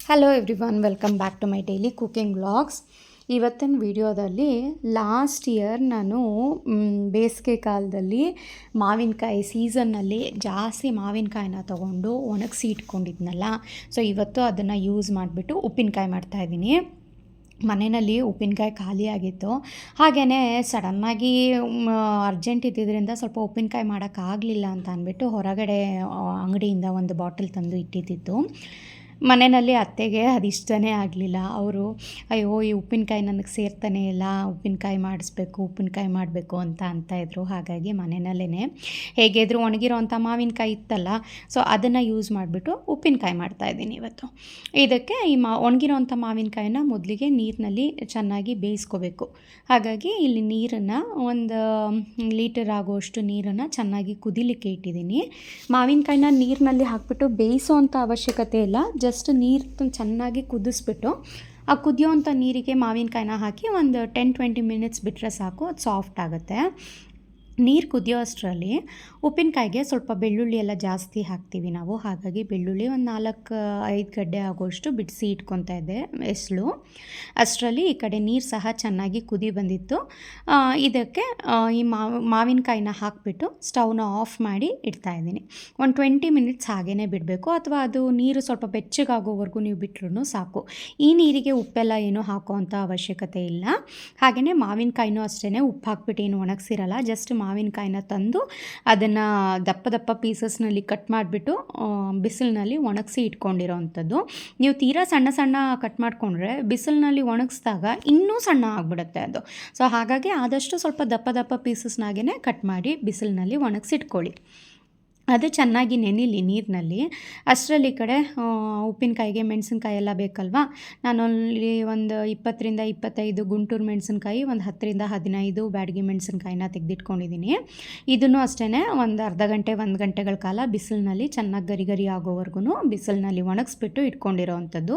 Hello everyone welcome back to my daily cooking vlogs ಇವತ್ತಿನ ವಿಡಿಯೋದಲ್ಲಿ last year ನಾನು ಬೇಸಿಗೆ ಕಾಲದಲ್ಲಿ ಮಾವಿನಕಾಯಿ ಸೀಸನ್ನಲ್ಲಿ ಜಾಸ್ತಿ ಮಾವಿನಕಾಯಿನ ತೊಗೊಂಡು ಒಣಗಿಸಿ ಇಟ್ಕೊಂಡಿದ್ನಲ್ಲ. ಸೊ ಇವತ್ತು ಅದನ್ನು ಯೂಸ್ ಮಾಡಿಬಿಟ್ಟು ಉಪ್ಪಿನಕಾಯಿ ಮಾಡ್ತಾಯಿದ್ದೀನಿ ಮನೆಯಲ್ಲಿ ಉಪ್ಪಿನಕಾಯಿ ಖಾಲಿಯಾಗಿತ್ತು ಹಾಗೇ ಹಾಗೆಯೇ ಸಡನ್ನಾಗಿ ಅರ್ಜೆಂಟ್ ಇದ್ದಿದ್ದರಿಂದ ಸ್ವಲ್ಪ ಉಪ್ಪಿನಕಾಯಿ ಮಾಡೋಕ್ಕಾಗಲಿಲ್ಲ ಅಂತ ಅಂದ್ಬಿಟ್ಟು ಹೊರಗಡೆ ಅಂಗಡಿಯಿಂದ ಒಂದು ಬಾಟಲ್ ತಂದು ಇಟ್ಟಿದ್ದಿತ್ತು ಮನೆಯಲ್ಲಿ ಅತ್ತೆಗೆ ಅದು ಇಷ್ಟನೇ ಆಗಲಿಲ್ಲ. ಅವರು, ಅಯ್ಯೋ, ಈ ಉಪ್ಪಿನಕಾಯಿ ನನಗೆ ಸೇರ್ತಾನೆ ಇಲ್ಲ. ಉಪ್ಪಿನಕಾಯಿ ಮಾಡಿಸ್ಬೇಕು, ಉಪ್ಪಿನಕಾಯಿ ಮಾಡಬೇಕು ಅಂತ ಅಂತ ಇದ್ರು. ಹಾಗಾಗಿ ಮನೆಯಲ್ಲೇ ಹೇಗಿದ್ರು ಒಣಗಿರೋವಂಥ ಮಾವಿನಕಾಯಿ ಇತ್ತಲ್ಲ, ಸೊ ಅದನ್ನು ಯೂಸ್ ಮಾಡಿಬಿಟ್ಟು ಉಪ್ಪಿನಕಾಯಿ ಮಾಡ್ತಾಯಿದ್ದೀನಿ ಇವತ್ತು. ಇದಕ್ಕೆ ಈ ಮಾ ಒಣಗಿರೋವಂಥ ಮಾವಿನಕಾಯಿನ ಮೊದಲಿಗೆ ನೀರಿನಲ್ಲಿ ಚೆನ್ನಾಗಿ ಬೇಯಿಸ್ಕೋಬೇಕು. ಹಾಗಾಗಿ ಇಲ್ಲಿ ನೀರನ್ನು ಒಂದು ಲೀಟರ್ ಆಗುವಷ್ಟು ನೀರನ್ನು ಚೆನ್ನಾಗಿ ಕುದಿಲಿಕ್ಕೆ ಇಟ್ಟಿದ್ದೀನಿ. ಮಾವಿನಕಾಯಿನ ನೀರಿನಲ್ಲಿ ಹಾಕ್ಬಿಟ್ಟು ಬೇಯಿಸೋವಂಥ ಅವಶ್ಯಕತೆ ಇಲ್ಲ. ನೀರು ಚೆನ್ನಾಗಿ ಕುದಿಸ್ಬಿಟ್ಟು, ಆ ಕುದಿಯೋವಂಥ ನೀರಿಗೆ ಮಾವಿನಕಾಯಿನ ಹಾಕಿ ಒಂದು ಟೆನ್ ಟ್ವೆಂಟಿ ಮಿನಿಟ್ಸ್ ಬಿಟ್ಟರೆ ಸಾಕು, ಅದು ಸಾಫ್ಟ್ ಆಗುತ್ತೆ. ನೀರು ಕುದಿಯೋ ಅಷ್ಟರಲ್ಲಿ ಉಪ್ಪಿನಕಾಯಿಗೆ ಸ್ವಲ್ಪ ಬೆಳ್ಳುಳ್ಳಿ ಎಲ್ಲ ಜಾಸ್ತಿ ಹಾಕ್ತೀವಿ ನಾವು. ಹಾಗಾಗಿ ಬೆಳ್ಳುಳ್ಳಿ ಒಂದು ನಾಲ್ಕು, ಐದು ಗಡ್ಡೆ ಆಗೋಷ್ಟು ಬಿಡಿಸಿ ಇಟ್ಕೊತಾ ಇದ್ದೆ ಎಸ್ಳು. ಅಷ್ಟರಲ್ಲಿ ಈ ಕಡೆ ನೀರು ಸಹ ಚೆನ್ನಾಗಿ ಕುದಿ ಬಂದಿತ್ತು. ಇದಕ್ಕೆ ಈ ಮಾವು ಮಾವಿನಕಾಯಿನ ಹಾಕಿಬಿಟ್ಟು ಸ್ಟವ್ನ ಆಫ್ ಮಾಡಿ ಇಡ್ತಾ ಇದ್ದೀನಿ. ಒಂದು ಟ್ವೆಂಟಿ ಮಿನಿಟ್ಸ್ ಹಾಗೇ ಬಿಡಬೇಕು. ಅಥವಾ ಅದು ನೀರು ಸ್ವಲ್ಪ ಬೆಚ್ಚಗಾಗೋವರೆಗೂ ನೀವು ಬಿಟ್ರೂ ಸಾಕು. ಈ ನೀರಿಗೆ ಉಪ್ಪೆಲ್ಲ ಏನೂ ಹಾಕುವಂಥ ಅವಶ್ಯಕತೆ ಇಲ್ಲ. ಹಾಗೆಯೇ ಮಾವಿನಕಾಯಿನೂ ಅಷ್ಟೇ ಉಪ್ಪು ಹಾಕ್ಬಿಟ್ಟು ಏನು ಒಣಗಿಸಿರಲ್ಲ, ಜಸ್ಟ್ ಮಾವಿನಕಾಯಿನ ತಂದು ಅದನ್ನು ದಪ್ಪ ದಪ್ಪ ಪೀಸಸ್ನಲ್ಲಿ ಕಟ್ ಮಾಡಿಬಿಟ್ಟು ಬಿಸಿಲಿನಲ್ಲಿ ಒಣಗಿಸಿ ಇಟ್ಕೊಂಡಿರೋವಂಥದ್ದು. ನೀವು ತೀರಾ ಸಣ್ಣ ಸಣ್ಣ ಕಟ್ ಮಾಡಿಕೊಂಡ್ರೆ ಬಿಸಿಲಿನಲ್ಲಿ ಒಣಗಿಸಿದಾಗ ಇನ್ನೂ ಸಣ್ಣ ಆಗಿಬಿಡುತ್ತೆ ಅದು. ಸೊ ಹಾಗಾಗಿ ಆದಷ್ಟು ಸ್ವಲ್ಪ ದಪ್ಪ ದಪ್ಪ ಪೀಸಸ್ನಾಗೇ ಕಟ್ ಮಾಡಿ ಬಿಸಿಲಿನಲ್ಲಿ ಒಣಗಿಸಿಟ್ಕೊಳ್ಳಿ. ಅದು ಚೆನ್ನಾಗಿ ನೆನಿಲಿ ನೀರಿನಲ್ಲಿ. ಅಷ್ಟರಲ್ಲಿ ಕಡೆ ಉಪ್ಪಿನಕಾಯಿಗೆ ಮೆಣಸಿನ್ಕಾಯಿ ಎಲ್ಲ ಬೇಕಲ್ವಾ? ನಾನು ಅಲ್ಲಿ ಒಂದು ಇಪ್ಪತ್ತರಿಂದ ಇಪ್ಪತ್ತೈದು ಗುಂಟೂರು ಮೆಣಸಿನ್ಕಾಯಿ, ಒಂದು ಹತ್ತರಿಂದ ಹದಿನೈದು ಬ್ಯಾಡಗಿ ಮೆಣಸಿನ್ಕಾಯಿನ ತೆಗೆದಿಟ್ಕೊಂಡಿದ್ದೀನಿ. ಇದನ್ನು ಅಷ್ಟೇ ಒಂದು ಅರ್ಧ ಗಂಟೆ, ಒಂದು ಗಂಟೆಗಳ ಕಾಲ ಬಿಸಿಲಿನಲ್ಲಿ ಚೆನ್ನಾಗಿ ಗರಿ ಗರಿ ಆಗೋವರೆಗೂ ಬಿಸಿಲಿನಲ್ಲಿ ಒಣಗಿಸ್ಬಿಟ್ಟು ಇಟ್ಕೊಂಡಿರೋವಂಥದ್ದು.